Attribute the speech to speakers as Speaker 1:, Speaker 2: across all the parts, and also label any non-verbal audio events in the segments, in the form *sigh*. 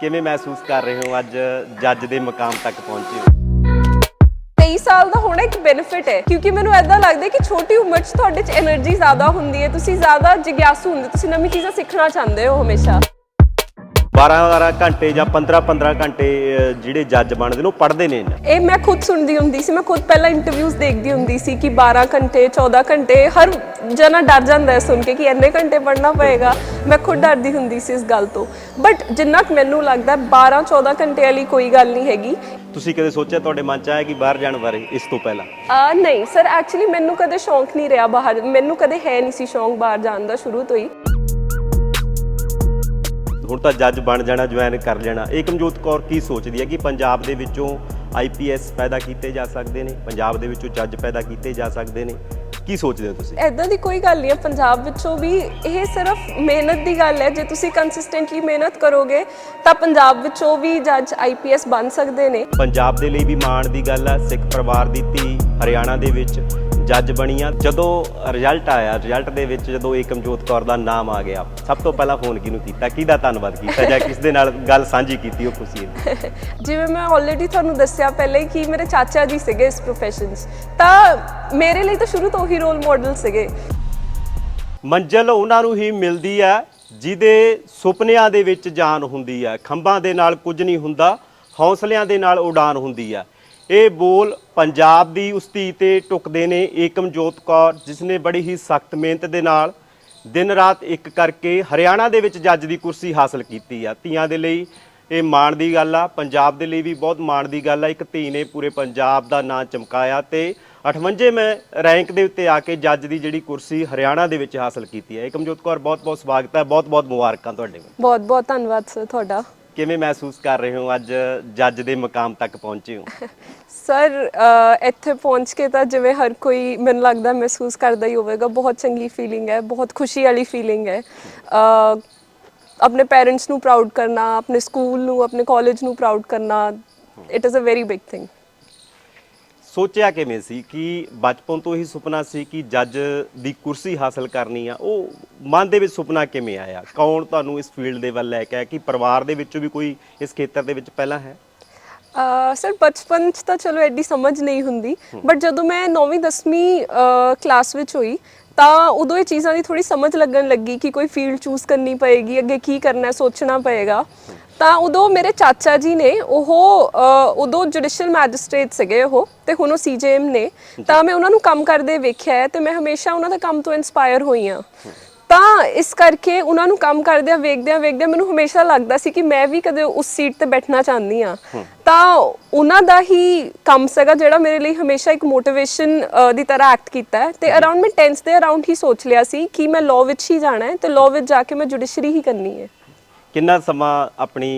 Speaker 1: ਕਿਵੇਂ ਮਹਿਸੂਸ ਕਰ ਰਹੇ ਹੋ ਅੱਜ ਜੱਜ ਦੇ ਮਕਾਮ ਤੱਕ ਪਹੁੰਚੇ ਹੋ?
Speaker 2: 23 ਸਾਲ ਦਾ ਹੋਣਾ ਇੱਕ ਬੈਨੀਫਿਟ ਹੈ, ਕਿਉਂਕਿ ਮੈਨੂੰ ਐਦਾਂ ਲੱਗਦਾ ਕਿ ਛੋਟੀ ਉਮਰ 'ਚ ਤੁਹਾਡੇ 'ਚ એનર્ਜੀ ਜ਼ਿਆਦਾ ਹੁੰਦੀ ਹੈ, ਤੁਸੀਂ ਜ਼ਿਆਦਾ ਜਿਗਿਆਸੂ ਹੁੰਦੇ ਤੁਸੀਂ ਨਵੀਂ ਚੀਜ਼ਾਂ ਸਿੱਖਣਾ ਚਾਹੁੰਦੇ ਹੋ ਹਮੇਸ਼ਾ।
Speaker 1: 12 12 ਘੰਟੇ ਜਾਂ 15 15 ਘੰਟੇ ਜਿਹੜੇ ਜੱਜ ਬਣਦੇ ਨੇ ਉਹ ਪੜ੍ਹਦੇ ਨੇ ਇਹਨਾਂ
Speaker 2: ਇਹ ਮੈਂ ਖੁਦ ਸੁਣਦੀ ਹੁੰਦੀ ਸੀ ਮੈਂ ਖੁਦ ਪਹਿਲਾਂ ਇੰਟਰਵਿਊਜ਼ ਦੇਖਦੀ ਹੁੰਦੀ ਸੀ ਕਿ 12 ਘੰਟੇ 14 ਘੰਟੇ ਹਰ ਜਣਾ ਡਰ ਜਾਂਦਾ ਹੈ ਸੁਣ ਕੇ ਕਿ ਇੰਨੇ ਘੰਟੇ ਪੜ੍ਹਨਾ ਪਏਗਾ। ਮੈਂ ਖੁਦ ਡਰਦੀ ਹੁੰਦੀ ਸੀ ਇਸ ਗੱਲ ਤੋਂ। ਬਟ ਜਿੰਨਾ ਕੁ ਮੈਨੂੰ ਲੱਗਦਾ 12 14 ਘੰਟੇ ਵਾਲੀ ਕੋਈ ਗੱਲ ਨਹੀਂ ਹੈਗੀ।
Speaker 1: ਤੁਸੀਂ ਕਦੇ ਸੋਚਿਆ ਤੁਹਾਡੇ ਮਨ ਚ ਆਇਆ ਕਿ ਬਾਹਰ ਜਾਣ ਬਾਰੇ ਇਸ ਤੋਂ ਪਹਿਲਾਂ?
Speaker 2: ਆ ਨਹੀਂ ਸਰ ਐਕਚੁਅਲੀ ਮੈਨੂੰ ਕਦੇ ਸ਼ੌਂਕ ਨਹੀਂ ਰਿਹਾ ਬਾਹਰ ਮੈਨੂੰ ਕਦੇ ਹੈ ਨਹੀਂ ਸੀ ਸ਼ੌਂਕ ਬਾਹਰ ਜਾਣ ਦਾ ਸ਼ੁਰੂ ਤੋਂ ਹੀ।
Speaker 1: ਹੁਣ ਤਾਂ ਜੱਜ ਬਣ ਜਾਣਾ ਜੁਆਇਨ ਕਰ ਲੈਣਾ। ਏਕਮਜੋਤ ਕੌਰ ਕੀ ਸੋਚਦੀ ਹੈ ਕਿ ਪੰਜਾਬ ਦੇ ਵਿੱਚੋਂ ਆਈਪੀਐਸ ਪੈਦਾ ਕੀਤੇ ਜਾ ਸਕਦੇ ਨੇ? ਪੰਜਾਬ ਦੇ ਵਿੱਚੋਂ ਜੱਜ ਪੈਦਾ ਕੀਤੇ ਜਾ ਸਕਦੇ ਨੇ? ਕੀ ਸੋਚਦੇ ਹੋ ਤੁਸੀਂ?
Speaker 2: ਐਦਾਂ ਦੀ ਕੋਈ ਗੱਲ ਨਹੀਂ ਹੈ। ਪੰਜਾਬ ਵਿੱਚੋਂ ਵੀ ਇਹ ਸਿਰਫ ਮਿਹਨਤ ਦੀ ਗੱਲ ਹੈ। ਜੇ ਤੁਸੀਂ ਕੰਸਿਸਟੈਂਟਲੀ ਮਿਹਨਤ ਕਰੋਗੇ ਤਾਂ ਪੰਜਾਬ ਵਿੱਚੋਂ ਵੀ ਜੱਜ ਆਈਪੀਐਸ ਬਣ ਸਕਦੇ ਨੇ।
Speaker 1: ਪੰਜਾਬ ਦੇ ਲਈ ਵੀ ਮਾਣ ਦੀ ਗੱਲ ਆ। ਸਿੱਖ ਪਰਿਵਾਰ ਦੀ ਧੀ ਹਰਿਆਣਾ ਦੇ ਵਿੱਚ ਜੱਜ ਬਣੀ ਆ ਜਦੋਂ ਰਿਜ਼ਲਟ ਆਇਆ ਰਿਜ਼ਲਟ ਦੇ ਵਿੱਚ ਜਦੋਂ ਏਕਮਜੋਤ ਕੌਰ ਦਾ ਨਾਮ ਆ ਗਿਆ ਸਭ ਤੋਂ ਪਹਿਲਾਂ ਫੋਨ ਕਿਹਨੂੰ ਕੀਤਾ? ਕਿਹਦਾ ਧੰਨਵਾਦ ਕੀਤਾ ਜਾਂ ਕਿਸ ਦੇ ਨਾਲ ਗੱਲ ਸਾਂਝੀ ਕੀਤੀ ਉਹ ਖੁਸ਼ੀ *laughs*
Speaker 2: ਜਿਵੇਂ ਮੈਂ ਆਲਰੇਡੀ ਤੁਹਾਨੂੰ ਦੱਸਿਆ ਪਹਿਲੇ ਕਿ ਮੇਰੇ ਚਾਚਾ ਜੀ ਸੀਗੇ ਇਸ 'ਚ। ਤਾਂ ਮੇਰੇ ਲਈ ਤਾਂ ਸ਼ੁਰੂ ਤੋਂ ਹੀ ਰੋਲ ਮਾਡਲ ਸੀਗੇ।
Speaker 1: ਮੰਜ਼ਲ ਉਹਨਾਂ ਨੂੰ ਹੀ ਮਿਲਦੀ ਹੈ ਜਿਹਦੇ ਸੁਪਨਿਆਂ ਦੇ ਵਿੱਚ ਜਾਨ ਹੁੰਦੀ ਹੈ। ਖੰਭਾਂ ਦੇ ਨਾਲ ਕੁਝ ਨਹੀਂ ਹੁੰਦਾ ਹੌਸਲਿਆਂ ਦੇ ਨਾਲ ਉਡਾਨ ਹੁੰਦੀ ਹੈ। ਇਹ ਬੋਲ ਪੰਜਾਬ ਦੀ ਉਸ ਧੀ ਤੇ ਟੁਕਦੇ ਨੇ ਏਕਮਜੋਤ ਕੌਰ, ਜਿਸ ਨੇ ਬੜੀ ਹੀ ਸਖਤ ਮਿਹਨਤ ਦੇ ਨਾਲ ਦਿਨ ਰਾਤ ਇੱਕ ਕਰਕੇ ਹਰਿਆਣਾ ਦੇ ਵਿੱਚ ਜੱਜ ਦੀ ਕੁਰਸੀ ਹਾਸਲ ਕੀਤੀ ਆ। ਧੀਆਂ ਦੇ ਲਈ ਇਹ ਮਾਣ ਦੀ ਗੱਲ ਆ, ਪੰਜਾਬ ਦੇ ਲਈ ਵੀ ਬਹੁਤ ਮਾਣ ਦੀ ਗੱਲ ਆ। ਇੱਕ ਧੀ ਨੇ ਪੂਰੇ ਪੰਜਾਬ ਦਾ ਨਾਂ ਚਮਕਾਇਆ ਤੇ 58 ਮੈਂ ਰੈਂਕ ਦੇ ਉੱਤੇ ਆ ਕੇ ਜੱਜ ਦੀ ਜਿਹੜੀ ਕੁਰਸੀ ਹਰਿਆਣਾ ਦੇ ਵਿੱਚ ਹਾਸਲ ਕੀਤੀ ਹੈ ਏਕਮਜੋਤ ਕੌਰ ਬਹੁਤ ਬਹੁਤ ਸਵਾਗਤ ਹੈ ਬਹੁਤ ਬਹੁਤ ਮੁਬਾਰਕਾਂ ਤੁਹਾਡੇ ਵੱਲ।
Speaker 2: ਬਹੁਤ ਬਹੁਤ ਧੰਨਵਾਦ ਸਰ ਤੁਹਾਡਾ।
Speaker 1: ਕਿਵੇਂ ਮਹਿਸੂਸ ਕਰ ਰਹੇ ਹੋ ਅੱਜ ਜੱਜ ਦੇ ਮਕਾਮ ਤੱਕ ਪਹੁੰਚੇ ਹੋ?
Speaker 2: ਸਰ ਇੱਥੇ ਪਹੁੰਚ ਕੇ ਤਾਂ ਜਿਵੇਂ ਹਰ ਕੋਈ ਮੈਨੂੰ ਲੱਗਦਾ ਮਹਿਸੂਸ ਕਰਦਾ ਹੀ ਹੋਵੇਗਾ, ਬਹੁਤ ਚੰਗੀ ਫੀਲਿੰਗ ਹੈ, ਬਹੁਤ ਖੁਸ਼ੀ ਵਾਲੀ ਫੀਲਿੰਗ ਹੈ। ਆਪਣੇ ਪੇਰੈਂਟਸ ਨੂੰ ਪ੍ਰਾਊਡ ਕਰਨਾ, ਆਪਣੇ ਸਕੂਲ ਨੂੰ, ਆਪਣੇ ਕਾਲਜ ਨੂੰ ਪ੍ਰਾਊਡ ਕਰਨਾ it is a very big thing
Speaker 1: ਸੋਚਿਆ ਕਿਵੇਂ ਸੀ ਕਿ ਬਚਪਨ ਤੋਂ ਹੀ ਸੁਪਨਾ ਸੀ ਕਿ ਜੱਜ ਦੀ ਕੁਰਸੀ ਹਾਸਲ ਕਰਨੀ ਆ? ਉਹ ਮਨ ਦੇ ਵਿੱਚ ਸੁਪਨਾ ਕਿਵੇਂ ਆਇਆ? ਕੌਣ ਤੁਹਾਨੂੰ ਇਸ ਫੀਲਡ ਦੇ ਵੱਲ ਲੈ ਕੇ ਆਇਆ? ਕਿ ਪਰਿਵਾਰ ਦੇ ਵਿੱਚੋਂ ਵੀ ਕੋਈ ਇਸ ਖੇਤਰ ਦੇ ਵਿੱਚ ਪਹਿਲਾਂ ਹੈ?
Speaker 2: ਸਰ ਬਚਪਨ ਚ ਤਾਂ ਚਲੋ ਐਡੀ ਸਮਝ ਨਹੀਂ ਹੁੰਦੀ। ਬਟ ਜਦੋਂ ਮੈਂ 9ਵੀਂ 10ਵੀਂ ਕਲਾਸ ਵਿੱਚ ਹੋਈ ਤਾਂ ਉਦੋਂ ਇਹ ਚੀਜ਼ਾਂ ਦੀ ਥੋੜੀ ਸਮਝ ਲੱਗਣ ਲੱਗੀ ਕਿ ਕੋਈ ਫੀਲਡ ਚੂਜ਼ ਕਰਨੀ ਪਏਗੀ ਅੱਗੇ ਕੀ ਕਰਨਾ ਹੈ ਸੋਚਣਾ ਪਏਗਾ। ਤਾਂ ਉਦੋਂ ਮੇਰੇ ਚਾਚਾ ਜੀ ਨੇ ਉਹ ਅ, ਉਦੋਂ ਜੁਡੀਸ਼ੀਅਲ ਮੈਜਿਸਟ੍ਰੇਟ ਸੀਗੇ ਉਹ ਤੇ ਹੁਣ ਉਹ ਸੀਜੇਐਮ ਨੇ। ਤਾਂ ਮੈਂ ਉਹਨਾਂ ਨੂੰ ਕੰਮ ਕਰਦੇ ਵੇਖਿਆ ਹੈ ਤੇ ਮੈਂ ਹਮੇਸ਼ਾ ਉਹਨਾਂ ਦਾ ਕੰਮ ਤੋਂ ਇਨਸਪਾਇਰ ਹੋਈ ਹਾਂ। ਤਾਂ ਇਸ ਕਰਕੇ ਉਹਨਾਂ ਨੂੰ ਕੰਮ ਕਰਦਿਆਂ ਵੇਖਦਿਆਂ ਵੇਖਦਿਆਂ ਮੈਨੂੰ ਹਮੇਸ਼ਾ ਲੱਗਦਾ ਸੀ ਕਿ ਮੈਂ ਵੀ ਕਦੇ ਉਸ ਸੀਟ ਤੇ ਬੈਠਣਾ ਚਾਹੁੰਦੀ ਆ ਤਾਂ ਉਹਨਾਂ ਦਾ ਹੀ ਕੰਮ ਸੀਗਾ ਜਿਹੜਾ ਮੇਰੇ ਲਈ ਹਮੇਸ਼ਾ ਇੱਕ ਮੋਟੀਵੇਸ਼ਨ ਦੀ ਤਰ੍ਹਾਂ ਐਕਟ ਕੀਤਾ ਹੈ ਤੇ ਅਰਾਊਂਡ ਮੈਂ 10th ਦੇ ਅਰਾਊਂਡ ਹੀ ਸੋਚ ਲਿਆ ਸੀ ਕਿ ਮੈਂ ਲਾਅ ਵਿੱਚ ਹੀ ਜਾਣਾ ਹੈ ਤੇ ਲਾਅ ਵਿੱਚ ਜਾ ਕੇ ਮੈਂ ਜੁਡੀਸ਼ਰੀ ਹੀ ਕਰਨੀ ਹੈ।
Speaker 1: ਕਿੰਨਾ ਸਮਾਂ ਆਪਣੀ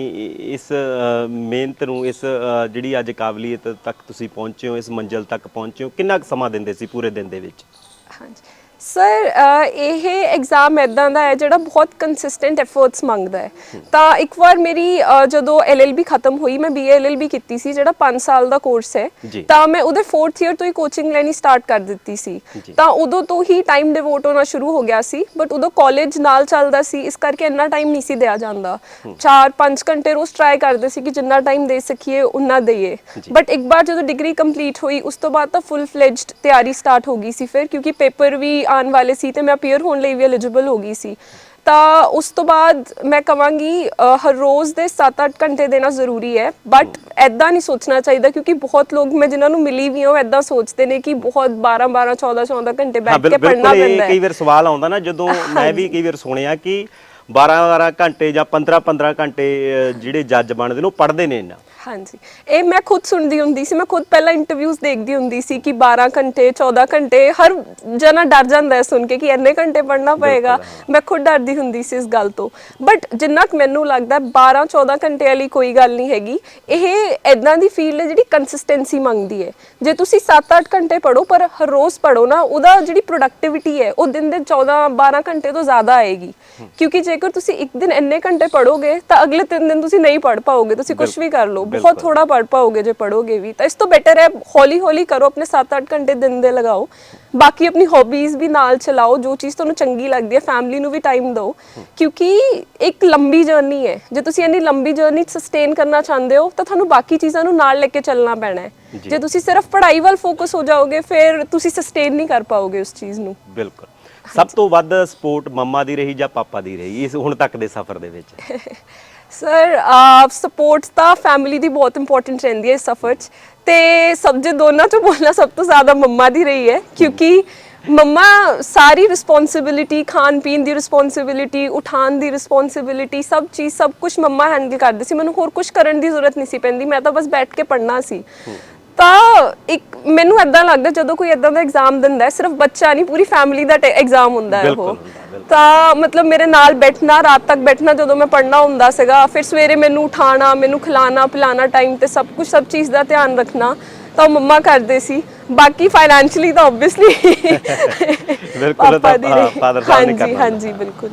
Speaker 1: ਇਸ ਮਿਹਨਤ ਨੂੰ, ਇਸ ਜਿਹੜੀ ਅੱਜ ਕਾਬਲੀਅਤ ਤੱਕ ਤੁਸੀਂ ਪਹੁੰਚੇ ਹੋ, ਇਸ ਮੰਜ਼ਿਲ ਤੱਕ ਪਹੁੰਚੇ ਹੋ, ਕਿੰਨਾ ਕੁ ਸਮਾਂ ਦਿੰਦੇ ਸੀ ਪੂਰੇ ਦਿਨ ਦੇ ਵਿੱਚ?
Speaker 2: ਹਾਂਜੀ। ਸਰ ਇਹ ਐਗਜ਼ਾਮ ਐਦਾਂ ਦਾ ਹੈ ਜਿਹੜਾ ਬਹੁਤ ਕੰਸਿਸਟੈਂਟ ਐਫਰਟਸ ਮੰਗਦਾ ਹੈ ਤਾਂ ਇੱਕ ਵਾਰ ਮੇਰੀ ਜਦੋਂ ਐਲਐਲਬੀ ਖਤਮ ਹੋਈ ਮੈਂ ਬੀਏ ਐਲਐਲਬੀ ਕੀਤੀ ਸੀ ਜਿਹੜਾ 5 ਸਾਲ ਦਾ ਕੋਰਸ ਹੈ। ਤਾਂ ਮੈਂ ਉਹਦੇ 4th ਇਅਰ ਤੋਂ ਹੀ ਕੋਚਿੰਗ ਲੈਣੀ ਸਟਾਰਟ ਕਰ ਦਿੱਤੀ ਸੀ। ਤਾਂ ਉਦੋਂ ਤੋਂ ਹੀ ਟਾਈਮ ਡਿਵੋਟ ਹੋਣਾ ਸ਼ੁਰੂ ਹੋ ਗਿਆ ਸੀ ਬਟ ਉਦੋਂ ਕਾਲਜ ਨਾਲ ਚੱਲਦਾ ਸੀ ਇਸ ਕਰਕੇ ਇੰਨਾ ਟਾਈਮ ਨਹੀਂ ਸੀ ਦਿਆ ਜਾਂਦਾ 4-5 ਘੰਟੇ ਰੋਜ਼ ਟਰਾਈ ਕਰਦੇ ਸੀ ਕਿ ਜਿੰਨਾ ਟਾਈਮ ਦੇ ਸਕੀਏ ਉਨਾ ਦਈਏ। ਬਟ ਇੱਕ ਵਾਰ ਜਦੋਂ ਡਿਗਰੀ ਕੰਪਲੀਟ ਹੋਈ ਉਸ ਤੋਂ ਬਾਅਦ ਤਾਂ ਫੁੱਲ ਫਲੇਜਡ ਤਿਆਰੀ ਸਟਾਰਟ ਹੋ ਗਈ ਸੀ ਫਿਰ ਕਿਉਂਕਿ ਪੇਪਰ ਵੀ ਆਉਣ ਵਾਲੇ ਸੀ ਤੇ ਮੈਂ ਅਪੀਅਰ ਹੋਣ ਲਈ ਵੀ ਐਲੀਜੀਬਲ ਹੋ ਗਈ ਸੀ। ਤਾਂ ਉਸ ਤੋਂ ਬਾਅਦ ਮੈਂ ਕਵਾਂਗੀ ਅ, ਹਰ ਰੋਜ਼ ਦੇ 7-8 ਘੰਟੇ ਦੇਣਾ ਜ਼ਰੂਰੀ ਹੈ ਬਟ ਐਦਾਂ ਨਹੀਂ ਸੋਚਣਾ ਚਾਹੀਦਾ ਕਿਉਂਕਿ ਬਹੁਤ ਲੋਕ ਮੈਂ ਜਿਨ੍ਹਾਂ ਨੂੰ ਮਿਲੀ ਵੀ ਹਾਂ ਉਹ ਐਦਾਂ ਸੋਚਦੇ ਨੇ ਕਿ ਬਹੁਤ 12-12 14-14 ਘੰਟੇ
Speaker 1: ਹਾਂ
Speaker 2: ਬੈਠ ਕੇ ਪੜ੍ਹਨਾ
Speaker 1: ਬਿਲਕੁਲ ਇਹ
Speaker 2: ਪੈਂਦਾ
Speaker 1: ਕਈ
Speaker 2: ਹੈ
Speaker 1: ਵਾਰ ਸਵਾਲ ਆਉਂਦਾ ਨਾ ਜਦੋਂ ਮੈਂ ਵੀ ਕਈ ਵਾਰ ਸੁਣਿਆ ਕਿ 12-12 ਘੰਟੇ ਜਾਂ 15-15 ਘੰਟੇ ਜਿਹੜੇ ਜੱਜ ਬਣਦੇ ਨੇ ਉਹ ਪੜ੍ਹਦੇ ਨੇ ਇਹਨਾਂ
Speaker 2: ਹਾਂਜੀ। ਇਹ ਮੈਂ ਖੁਦ ਸੁਣਦੀ ਹੁੰਦੀ ਸੀ ਮੈਂ ਖੁਦ ਪਹਿਲਾਂ ਇੰਟਰਵਿਊਜ਼ ਦੇਖਦੀ ਹੁੰਦੀ ਸੀ ਕਿ 12 ਘੰਟੇ 14 ਘੰਟੇ ਹਰ ਜਣਾ ਡਰ ਜਾਂਦਾ ਹੈ ਸੁਣ ਕੇ ਕਿ ਇੰਨੇ ਘੰਟੇ ਪੜ੍ਹਨਾ ਪਏਗਾ। ਮੈਂ ਖੁਦ ਡਰਦੀ ਹੁੰਦੀ ਸੀ ਇਸ ਗੱਲ ਤੋਂ। ਬਟ ਜਿੰਨਾ ਕੁ ਮੈਨੂੰ ਲੱਗਦਾ 12 14 ਘੰਟੇ ਵਾਲੀ ਕੋਈ ਗੱਲ ਨਹੀਂ ਹੈਗੀ। ਇਹ ਐਦਾਂ ਦੀ ਫੀਲਡ ਹੈ ਜਿਹੜੀ ਕੰਸਿਸਟੈਂਸੀ ਮੰਗਦੀ ਹੈ। ਜੇ ਤੁਸੀਂ 7-8 ਘੰਟੇ ਪੜੋ ਪਰ ਹਰ ਰੋਜ਼ ਪੜੋ ਨਾ ਉਹਦਾ ਜਿਹੜੀ ਪ੍ਰੋਡਕਟਿਵਿਟੀ ਹੈ ਉਹ ਦਿਨ ਦੇ 14 12 ਘੰਟੇ ਤੋਂ ਜ਼ਿਆਦਾ ਆਏਗੀ। ਕਿਉਂਕਿ ਜੇ ਜੇਕਰ ਤੁਸੀਂ ਇੱਕ ਦਿਨ ਇੰਨੇ ਘੰਟੇ ਪੜੋਗੇ ਤਾਂ ਅਗਲੇ ਤਿੰਨ ਦਿਨ ਤੁਸੀਂ ਨਹੀਂ ਪੜ ਪਾਓਗੇ। ਤੁਸੀਂ ਕੁਝ ਵੀ ਕਰ ਲਓ। ਬਹੁਤ। ਥੋੜਾ ਪੜ ਪਾਓਗੇ ਜੇ ਪੜੋਗੇ ਵੀ। ਤਾਂ ਇਸ ਤੋਂ ਬੈਟਰ ਹੈ ਹੌਲੀ ਹੌਲੀ ਕਰੋ ਆਪਣੇ 7-8 ਘੰਟੇ ਦਿਨ ਦੇ ਲਗਾਓ। ਬਾਕੀ ਆਪਣੀ ਹੌਬੀਜ਼ ਵੀ ਨਾਲ ਚਲਾਓ। ਜੋ ਚੀਜ਼ ਤੁਹਾਨੂੰ ਚੰਗੀ ਲੱਗਦੀ ਹੈ ਫੈਮਿਲੀ ਨੂੰ ਵੀ ਟਾਈਮ ਦਿਓ। ਕਿਉਂਕਿ ਇੱਕ ਲੰਬੀ ਜਰਨੀ ਹੈ। ਜੇ ਤੁਸੀਂ ਇੰਨੀ ਲੰਬੀ ਜਰਨੀ ਸਸਟੇਨ ਕਰਨਾ ਚਾਹੁੰਦੇ ਹੋ ਤਾਂ ਤੁਹਾਨੂੰ ਬਾਕੀ ਚੀਜ਼ਾਂ ਨੂੰ ਨਾਲ ਲੈ ਕੇ ਚੱਲਣਾ ਪੈਣਾ ਹੈ।
Speaker 1: ਜੇ।
Speaker 2: ਤੁਸੀਂ ਸਿਰਫ ਪੜ੍ਹਾਈ ਵੱਲ ਫੋਕਸ ਹੋ ਜਾਓਗੇ ਫਿਰ ਤੁਸੀਂ ਸਸਟੇਨ ਨਹੀਂ ਕਰ ਪਾਓਗੇ ਉਸ ਚੀਜ਼ ਨੂੰ।
Speaker 1: ਬਿਲਕੁਲ। ਸਭ ਤੋਂ ਵੱਧ ਸਪੋਰਟ ਮੰਮਾ ਦੀ ਰਹੀ ਜਾਂ ਪਾਪਾ ਦੀ ਰਹੀ, ਇਸ ਹੁਣ ਤੱਕ ਦੇ ਸਫ਼ਰ ਦੇ ਵਿੱਚ? *laughs*
Speaker 2: ਸਰ ਸਪੋਰਟ ਤਾਂ ਫੈਮਿਲੀ ਦੀ ਬਹੁਤ ਇੰਪੋਰਟੈਂਟ ਰਹਿੰਦੀ ਹੈ ਇਸ ਸਫਰ 'ਚ। ਤੇ ਸਭ ਦੋਨਾਂ ਚੋਂ ਬੋਲਣਾ ਸਭ ਤੋਂ ਜ਼ਿਆਦਾ ਮੰਮਾ ਦੀ ਰਹੀ ਹੈ, ਕਿਉਂਕਿ ਮੰਮਾ ਸਾਰੀ ਰਿਸਪੌਂਸਿਬਿਲਿਟੀ ਖਾਣ ਪੀਣ ਦੀ ਰਿਸਪੌਂਸਿਬਿਲਿਟੀ ਉਠਾਣ ਦੀ ਰਿਸਪੌਂਸਿਬਿਲਿਟੀ ਸਭ ਚੀਜ਼, ਸਭ ਕੁਝ ਮੰਮਾ ਹੈਂਡਲ ਕਰਦੇ ਸੀ। ਮੈਨੂੰ ਹੋਰ ਕੁਝ ਕਰਨ ਦੀ ਜ਼ਰੂਰਤ ਨਹੀਂ ਸੀ ਪੈਂਦੀ। ਮੈਂ ਤਾਂ ਬਸ ਬੈਠ ਕੇ ਪੜ੍ਹਨਾ ਸੀ। ਤਾਂ ਇੱਕ ਮੈਨੂੰ ਐਦਾਂ ਲੱਗਦਾ ਜਦੋਂ ਕੋਈ ਐਦਾਂ ਦਾ ਐਗਜ਼ਾਮ ਦਿੰਦਾ ਹੈ ਸਿਰਫ ਬੱਚਾ ਨਹੀਂ ਪੂਰੀ ਫੈਮਿਲੀ ਦਾ ਐਗਜ਼ਾਮ ਹੁੰਦਾ ਹੈ ਉਹ। ਤਾਂ ਮਤਲਬ ਮੇਰੇ ਨਾਲ ਬੈਠਣਾ ਰਾਤ ਤੱਕ ਬੈਠਣਾ ਜਦੋਂ ਮੈਂ ਪੜ੍ਹਨਾ ਹੁੰਦਾ ਸੀਗਾ ਫਿਰ ਸਵੇਰੇ ਮੈਨੂੰ ਉਠਾਣਾ ਮੈਨੂੰ ਖਿਲਾਣਾ ਪਿਲਾਣਾ ਟਾਈਮ ਤੇ ਸਭ ਕੁਝ ਸਭ ਚੀਜ਼ ਦਾ ਧਿਆਨ ਰੱਖਣਾ ਤਾਂ ਮੰਮਾ ਕਰਦੇ ਸੀ। ਬਾਕੀ ਫਾਈਨੈਂਸ਼ਲੀ ਤਾਂ ਆਬਵੀਅਸਲੀ
Speaker 1: ਬਿਲਕੁਲ, ਤਾਂ, father ਸਾਹਿਬ ਨੇ
Speaker 2: ਹਾਂਜੀ
Speaker 1: ਕਰਨਾ
Speaker 2: ਹਾਂਜੀ ਬਿਲਕੁਲ।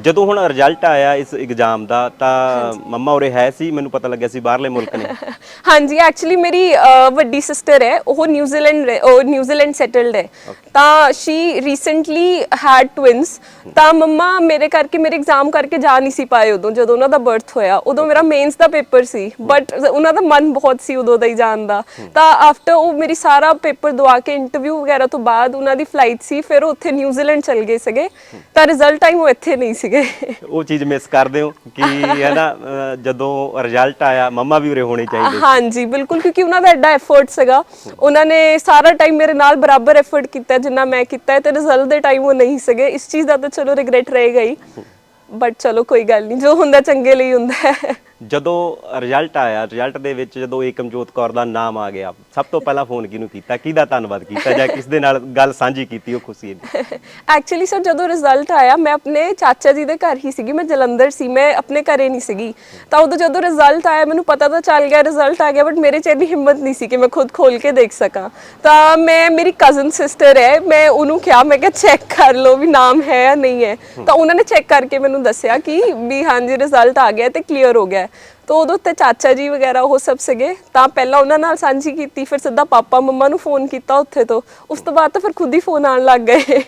Speaker 1: ਜਦੋਂ ਹੁਣ ਰਿਜ਼ਲਟ ਆਇਆ ਇਸ ਐਗਜ਼ਾਮ ਦਾ ਤਾਂ ਮੰਮਾ ਉਰੇ ਹੈ ਸੀ ਮੈਨੂੰ ਪਤਾ ਲੱਗਿਆ ਸੀ ਬਾਹਰਲੇ ਮੁਲਕ ਨੇ। *laughs*
Speaker 2: ਹਾਂਜੀ ਐਕਚੁਅਲੀ ਮੇਰੀ ਅਹ, ਵੱਡੀ ਸਿਸਟਰ ਹੈ ਉਹ ਨਿਊਜ਼ੀਲੈਂਡ ਰਹਿ- ਉਹ ਨਿਊਜ਼ੀਲੈਂਡ ਸੈਟਲਡ ਹੈ। ਤਾਂ ਸ਼ੀ ਰੀਸੈਂਟਲੀ ਹੈਡ ਟਵਿਨਸ ਤਾਂ ਮੰਮਾ ਮੇਰੇ ਕਰਕੇ ਮੇਰੇ ਐਗਜ਼ਾਮ ਕਰਕੇ ਜਾ ਨਹੀਂ ਸੀ ਪਾਏ ਉਦੋਂ ਜਦੋਂ ਉਹਨਾਂ ਦਾ ਬਰਥ ਹੋਇਆ। ਉਦੋਂ ਮੇਰਾ ਮੇਨਸ ਦਾ ਪੇਪਰ ਸੀ ਬਟ ਉਹਨਾਂ ਦਾ ਮਨ ਬਹੁਤ ਸੀ ਉਦੋਂ ਦਾ ਹੀ ਜਾਣ ਦਾ। ਤਾਂ ਆਫਟਰ ਉਹ ਮੇਰੀ ਸਾਰਾ ਪੇਪਰ ਦਵਾ ਕੇ ਇੰਟਰਵਿਊ ਵਗੈਰਾ ਤੋਂ ਬਾਅਦ ਉਹਨਾਂ ਦੀ ਫਲਾਈਟ ਸੀ ਫਿਰ ਉਹ ਉੱਥੇ ਨਿਊਜ਼ੀਲੈਂਡ ਚਲ ਗਏ ਸੀਗੇ। ਤਾਂ ਰਿਜ਼ਲਟ ਟਾਈਮ ਉਹ ਇੱਥੇ ਨਹੀਂ ਸੀਗੇ।
Speaker 1: ਉਹ ਚੀਜ਼ ਮਿਸ ਕਰਦੇ ਹੋ ਕਿ *laughs* ਹੈ ਨਾ ਜਦੋਂ ਰਿਜ਼ਲਟ ਆਇਆ ਮੰਮਾ ਵੀ ਉਰੇ ਹੋਣੇ ਚਾਹੀਦੇ।
Speaker 2: ਹਾਂਜੀ ਬਿਲਕੁਲ ਕਿਉਂਕਿ ਉਹਨਾਂ ਦਾ ਐਡਾ ਐਫਰਟ ਸੀਗਾ। ਉਹਨਾਂ ਨੇ ਸਾਰਾ ਟਾਈਮ ਮੇਰੇ ਨਾਲ ਬਰਾਬਰ ਐਫਰਟ ਕੀਤਾ ਜਿੰਨਾ ਮੈਂ ਕੀਤਾ ਤੇ ਰਿਜ਼ਲਟ ਦੇ ਟਾਈਮ ਉਹ ਨਹੀਂ ਸੀਗੇ। ਇਸ ਚੀਜ਼ ਦਾ ਤਾਂ ਚਲੋ ਰਿਗਰੈਟ ਰਹੇਗਾ ਹੀ। ਬਟ ਚਲੋ ਕੋਈ ਗੱਲ ਨਹੀਂ ਜੋ ਹੁੰਦਾ ਚੰਗੇ ਲਈ ਹੁੰਦਾ ਹੈ।
Speaker 1: ਜਦੋਂ ਰਿਜ਼ਲਟ ਆਇਆ ਰਿਜ਼ਲਟ ਦੇ ਵਿੱਚ ਜਦੋਂ ਏਕਮਜੋਤ ਕੌਰ ਦਾ ਨਾਮ ਆ ਗਿਆ, ਸਭ ਤੋਂ ਪਹਿਲਾਂ ਫੋਨ ਕਿਹਨੂੰ ਕੀਤਾ? ਕਿਹਦਾ ਧੰਨਵਾਦ ਕੀਤਾ ਜਾਂ ਕਿਸ ਦੇ ਨਾਲ ਗੱਲ ਸਾਂਝੀ ਕੀਤੀ ਉਹ ਖੁਸ਼ੀ ਦੀ? *laughs*
Speaker 2: ਐਕਚੁਅਲੀ ਸਰ ਜਦੋਂ ਰਿਜ਼ਲਟ ਆਇਆ, ਮੈਂ ਆਪਣੇ ਚਾਚਾ ਜੀ ਦੇ ਘਰ ਹੀ ਸੀਗੀ, ਮੈਂ ਜਲੰਧਰ ਸੀ, ਮੈਂ ਆਪਣੇ ਘਰੇ ਨਹੀਂ ਸੀਗੀ। ਤਾਂ ਉਦੋਂ ਜਦੋਂ ਰਿਜ਼ਲਟ ਆਇਆ, ਮੈਨੂੰ ਪਤਾ ਤਾਂ ਚੱਲ ਗਿਆ ਰਿਜ਼ਲਟ ਆ ਗਿਆ ਬਟ ਮੇਰੇ 'ਚ ਇੰਨੀ ਹਿੰਮਤ ਨਹੀਂ ਸੀ ਕਿ ਮੈਂ ਖੁਦ ਖੋਲ ਕੇ ਦੇਖ ਸਕਾਂ। ਤਾਂ ਮੈਂ, ਮੇਰੀ ਕਜ਼ਨ ਸਿਸਟਰ ਹੈ, ਮੈਂ ਉਹਨੂੰ ਕਿਹਾ, ਮੈਂ ਕਿਹਾ, ਚੈੱਕ ਕਰ ਲਓ ਵੀ ਨਾਮ ਹੈ ਜਾਂ ਨਹੀਂ ਹੈ। ਤਾਂ ਉਹਨਾਂ ਨੇ ਚੈੱਕ ਕਰਕੇ ਮੈਨੂੰ ਦੱਸਿਆ ਕਿ ਵੀ ਹਾਂਜੀ ਰਿਜ਼ਲਟ ਆ ਗਿਆ ਤੇ ਕਲੀਅਰ ਹੋ ਗਿਆ। ਤਾਂ ਉਦੋਂ ਤੇ ਚਾਚਾ ਜੀ ਵਗੈਰਾ ਉਹ ਸਭ ਸੀਗੇ। ਤਾਂ ਪਹਿਲਾਂ ਉਹਨਾਂ ਨਾਲ ਸਾਂਝੀ ਕੀਤੀ ਫਿਰ ਸਿੱਧਾ ਪਾਪਾ ਮੰਮਾ ਨੂੰ ਫੋਨ ਕੀਤਾ ਉੱਥੇ ਤੋਂ। ਉਸ ਤੋਂ ਬਾਅਦ ਤਾਂ ਫਿਰ ਖੁਦ ਹੀ ਫੋਨ ਆਉਣ ਲੱਗ ਗਏ।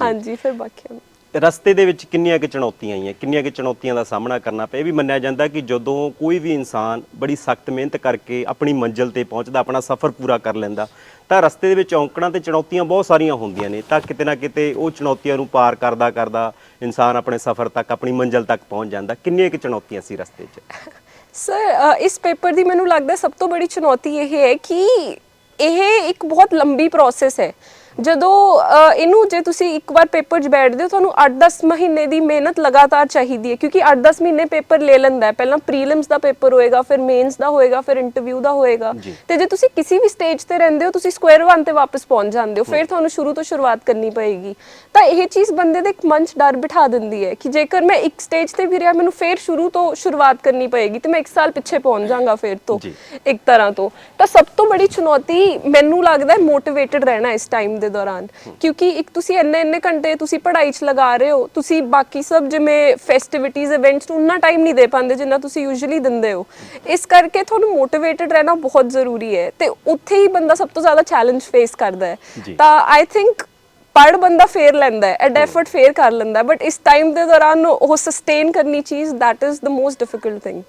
Speaker 2: ਹਾਂਜੀ ਫਿਰ ਬਾਕੀਆਂ ਨੂੰ
Speaker 1: ਰਸਤੇ ਦੇ ਵਿੱਚ ਕਿੰਨੀਆਂ ਕਿ ਚੁਣੌਤੀਆਂ ਆਈਆਂ, ਕਿੰਨੀਆਂ ਕਿ ਚੁਣੌਤੀਆਂ ਦਾ ਸਾਹਮਣਾ ਕਰਨਾ ਪਿਆ। ਇਹ ਵੀ ਮੰਨਿਆ ਜਾਂਦਾ ਕਿ ਜਦੋਂ ਕੋਈ ਵੀ ਇਨਸਾਨ ਬੜੀ ਸਖਤ ਮਿਹਨਤ ਕਰਕੇ ਆਪਣੀ ਮੰਜ਼ਿਲ ਤੇ ਪਹੁੰਚਦਾ, ਆਪਣਾ ਸਫ਼ਰ ਪੂਰਾ ਕਰ ਲੈਂਦਾ, ਤਾਂ ਰਸਤੇ ਦੇ ਵਿੱਚ ਔਂਕੜਾਂ ਤੇ ਚੁਣੌਤੀਆਂ ਬਹੁਤ ਸਾਰੀਆਂ ਹੁੰਦੀਆਂ ਨੇ। ਤਾਂ ਕਿਤੇ ਨਾ ਕਿਤੇ ਉਹ ਚੁਣੌਤੀਆਂ ਨੂੰ ਪਾਰ ਕਰਦਾ ਕਰਦਾ ਇਨਸਾਨ ਆਪਣੇ ਸਫ਼ਰ ਤੱਕ, ਆਪਣੀ ਮੰਜ਼ਿਲ ਤੱਕ ਪਹੁੰਚ ਜਾਂਦਾ। ਕਿੰਨੀਆਂ ਕਿ ਚੁਣੌਤੀਆਂ ਸੀ ਰਸਤੇ 'ਚ?
Speaker 2: ਸਰ ਇਸ ਪੇਪਰ ਦੀ ਮੈਨੂੰ ਲੱਗਦਾ ਸਭ ਤੋਂ ਬੜੀ ਚੁਣੌਤੀ ਇਹ ਹੈ ਕਿ ਇਹ ਇੱਕ ਬਹੁਤ ਲੰਬੀ ਪ੍ਰੋਸੈਸ ਹੈ। ਜਦੋਂ ਇਹਨੂੰ ਜੇ ਤੁਸੀਂ ਇੱਕ ਵਾਰ ਪੇਪਰ 'ਚ ਬੈਠਦੇ ਹੋ ਤੁਹਾਨੂੰ 8-10 ਮਹੀਨੇ ਦੀ ਮਿਹਨਤ ਲਗਾਤਾਰ ਚਾਹੀਦੀ ਹੈ ਕਿਉਂਕਿ 8-10 ਮਹੀਨੇ ਪੇਪਰ ਲੈ ਲੈਂਦਾ ਹੈ। ਪਹਿਲਾਂ ਪ੍ਰੀਲਿਮਸ ਦਾ ਪੇਪਰ ਹੋਏਗਾ ਫਿਰ ਮੇਨਸ ਦਾ ਹੋਏਗਾ ਫਿਰ ਇੰਟਰਵਿਊ ਦਾ ਹੋਏਗਾ। ਤੇ ਜੇ ਤੁਸੀਂ ਕਿਸੇ ਵੀ ਸਟੇਜ ਤੇ ਰਹਿੰਦੇ ਹੋ ਤੁਸੀਂ ਸਕੁਅਰ 1 ਤੇ ਵਾਪਸ ਪਹੁੰਚ ਜਾਂਦੇ ਹੋ ਫਿਰ ਤੁਹਾਨੂੰ ਸ਼ੁਰੂ ਤੋਂ ਸ਼ੁਰੂਆਤ ਕਰਨੀ ਪਏਗੀ। ਤਾਂ ਇਹ ਚੀਜ਼ ਬੰਦੇ ਦੇ ਇੱਕ ਮਨ 'ਚ ਡਰ ਬਿਠਾ ਦਿੰਦੀ ਹੈ ਕਿ ਜੇਕਰ ਮੈਂ ਇੱਕ ਸਟੇਜ ਤੇ ਵੀ ਰਿਹਾ ਮੈਨੂੰ ਫਿਰ ਸ਼ੁਰੂ ਤੋਂ ਸ਼ੁਰੂਆਤ ਕਰਨੀ ਪਏਗੀ ਤੇ ਮੈਂ ਇੱਕ ਸਾਲ ਪਿੱਛੇ ਪਹੁੰਚ ਜਾਵਾਂਗਾ ਫਿਰ ਤੋਂ। ਇੱਕ ਤਰ੍ਹਾਂ ਤੋਂ। ਤਾਂ ਸਭ ਤੋਂ ਬੜੀ ਚੁਣੌਤੀ ਮੈਨੂੰ ਲੱਗਦਾ ਹੈ ਮੋਟੀਵੇਟਡ ਰਹਿਣਾ ਇਸ ਟਾਈਮ ਦੇ ਦੌਰਾਨ। ਕਿਉਂਕਿ ਇੱਕ ਤੁਸੀਂ ਇੰਨੇ ਇੰਨੇ ਘੰਟੇ ਤੁਸੀਂ ਪੜ੍ਹਾਈ 'ਚ ਲਗਾ ਰਹੇ ਹੋ ਤੁਸੀਂ ਬਾਕੀ ਸਭ ਜਿਵੇਂ ਫੈਸਟੀਵਿਟੀਜ਼ ਇਵੈਂਟਸ ਨੂੰ ਉਨਾ ਟਾਈਮ ਨਹੀਂ ਦੇ ਪਾਉਂਦੇ ਜਿੰਨਾ ਤੁਸੀਂ ਯੂਜੂਅਲੀ ਦਿੰਦੇ ਹੋ। ਇਸ ਕਰਕੇ ਤੁਹਾਨੂੰ ਮੋਟੀਵੇਟਡ ਰਹਿਣਾ ਬਹੁਤ ਜ਼ਰੂਰੀ ਹੈ ਤੇ ਉੱਥੇ ਹੀ ਬੰਦਾ ਸਭ ਤੋਂ ਜ਼ਿਆਦਾ ਚੈਲੰਜ ਫੇਸ ਕਰਦਾ। ਹੈ। ਤਾਂ ਆਈ ਥਿੰਕ ਪੜ ਬੰਦਾ ਫੇਰ ਲੈਂਦਾ ਹੈ ਐਡ ਐਫਰਟ ਫੇਰ ਕਰ ਲੈਂਦਾ ਬਟ ਇਸ ਟਾਈਮ ਦੇ ਦੌਰਾਨ ਉਹ ਸਸਟੇਨ ਕਰਨੀ ਚੀਜ਼ that is the most difficult thing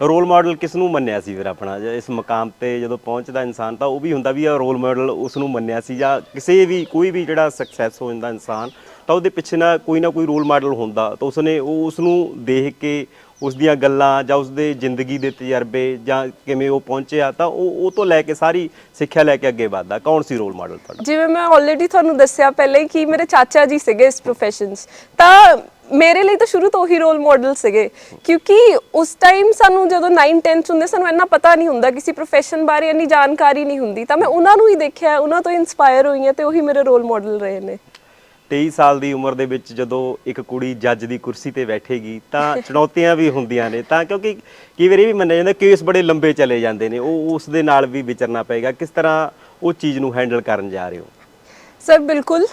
Speaker 1: role model ਕਿਸ ਨੂੰ ਮੰਨਿਆ ਸੀ ਫਿਰ ਆਪਣਾ? ਜੇ ਇਸ ਮਕਾਮ ਤੇ ਜਦੋਂ ਪਹੁੰਚਦਾ ਇਨਸਾਨ ਤਾਂ ਉਹ ਵੀ ਹੁੰਦਾ ਵੀ ਆ ਰੋਲ ਮਾਡਲ ਉਸ ਨੂੰ ਮੰਨਿਆ ਸੀ ਜਾਂ ਕਿਸੇ ਵੀ, ਕੋਈ ਵੀ ਜਿਹੜਾ ਸਕਸੈਸ ਹੋ ਜਾਂਦਾ ਇਨਸਾਨ, ਤਾਂ ਉਹਦੇ ਪਿੱਛੇ ਨਾ ਕੋਈ ਨਾ ਕੋਈ ਰੋਲ ਮਾਡਲ ਹੁੰਦਾ। ਤਾਂ ਉਸਨੇ ਉਹ ਉਸ ਨੂੰ ਦੇਖ ਕੇ ਉਸ ਦੀਆਂ ਗੱਲਾਂ ਜਾਂ ਉਸ ਦੇ ਜ਼ਿੰਦਗੀ ਦੇ ਤਜਰਬੇ ਜਾਂ ਕਿਵੇਂ ਉਹ ਪਹੁੰਚਿਆ, ਤਾਂ ਉਹ ਉਹ ਤੋਂ ਲੈ ਕੇ ਸਾਰੀ ਸਿੱਖਿਆ ਲੈ ਕੇ ਅੱਗੇ ਵਧਦਾ। ਕੌਣ ਸੀ ਰੋਲ ਮਾਡਲ ਤੁਹਾਡਾ?
Speaker 2: ਜਿਵੇਂ ਮੈਂ ਆਲਰੇਡੀ ਤੁਹਾਨੂੰ ਦੱਸਿਆ ਪਹਿਲੇ ਕਿ ਮੇਰੇ ਚਾਚਾ ਜੀ ਸੀਗੇ ਇਸ ਪ੍ਰੋਫੈਸ਼ਨਸ ਤਾਂ ਮੇਰੇ ਲਈ ਤਾਂ ਸ਼ੁਰੂ ਤੋਂ ਹੀ ਰੋਲ ਮਾਡਲ ਸੀਗੇ। ਕਿਉਂਕਿ ਉਸ ਟਾਈਮ ਸਾਨੂੰ ਜਦੋਂ 9 10 ਚ ਹੁੰਦੇ ਸਾਨੂੰ ਇੰਨਾ ਪਤਾ ਨਹੀਂ ਹੁੰਦਾ ਕਿਸੇ ਪ੍ਰੋਫੈਸ਼ਨ ਬਾਰੇ ਇੰਨੀ ਜਾਣਕਾਰੀ ਨਹੀਂ ਹੁੰਦੀ। ਤਾਂ ਮੈਂ ਉਹਨਾਂ ਨੂੰ ਹੀ ਦੇਖਿਆ ਉਹਨਾਂ ਤੋਂ ਇਨਸਪਾਇਰ ਹੋਈ ਹਾਂ ਤੇ ਉਹੀ ਮੇਰੇ ਰੋਲ ਮਾਡਲ ਰਹੇ ਨੇ।
Speaker 1: 23 ਸਾਲ ਦੀ ਉਮਰ ਦੇ ਵਿੱਚ ਜਦੋਂ ਇੱਕ ਕੁੜੀ ਜੱਜ ਦੀ ਕੁਰਸੀ ਤੇ ਬੈਠੇਗੀ ਤਾਂ *laughs* ਚੁਣੌਤੀਆਂ ਵੀ ਹੁੰਦੀਆਂ ਨੇ। ਤਾਂ ਕਿਉਂਕਿ ਕਈ ਵਾਰੀ ਇਹ ਵੀ ਮੰਨਿਆ ਜਾਂਦਾ ਕੇਸ ਬੜੇ ਲੰਬੇ ਚਲੇ ਜਾਂਦੇ ਨੇ। ਉਹ ਉਸ ਦੇ ਨਾਲ ਵੀ ਵਿਚਰਨਾ ਪਏਗਾ। ਕਿਸ ਤਰ੍ਹਾਂ ਉਹ ਚੀਜ਼ ਨੂੰ ਹੈਂਡਲ ਕਰਨ ਜਾ ਰਹੇ ਹੋ?
Speaker 2: ਸਰ ਬਿਲਕੁਲ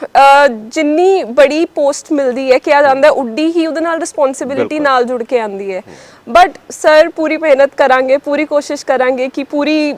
Speaker 2: ਜਿੰਨੀ ਬੜੀ ਪੋਸਟ ਮਿਲਦੀ ਹੈ ਕਿਹਾ ਜਾਂਦਾ ਉੱਡੀ ਹੀ ਉਹਦੇ ਨਾਲ ਰਿਸਪੌਂਸਿਬਿਲਿਟੀ। ਨਾਲ ਜੁੜ ਕੇ ਆਉਂਦੀ ਹੈ ਬਟ ਸਰ ਪੂਰੀ ਮਿਹਨਤ ਕਰਾਂਗੇ ਪੂਰੀ ਕੋਸ਼ਿਸ਼ ਕਰਾਂਗੇ ਕਿ ਪੂਰੀ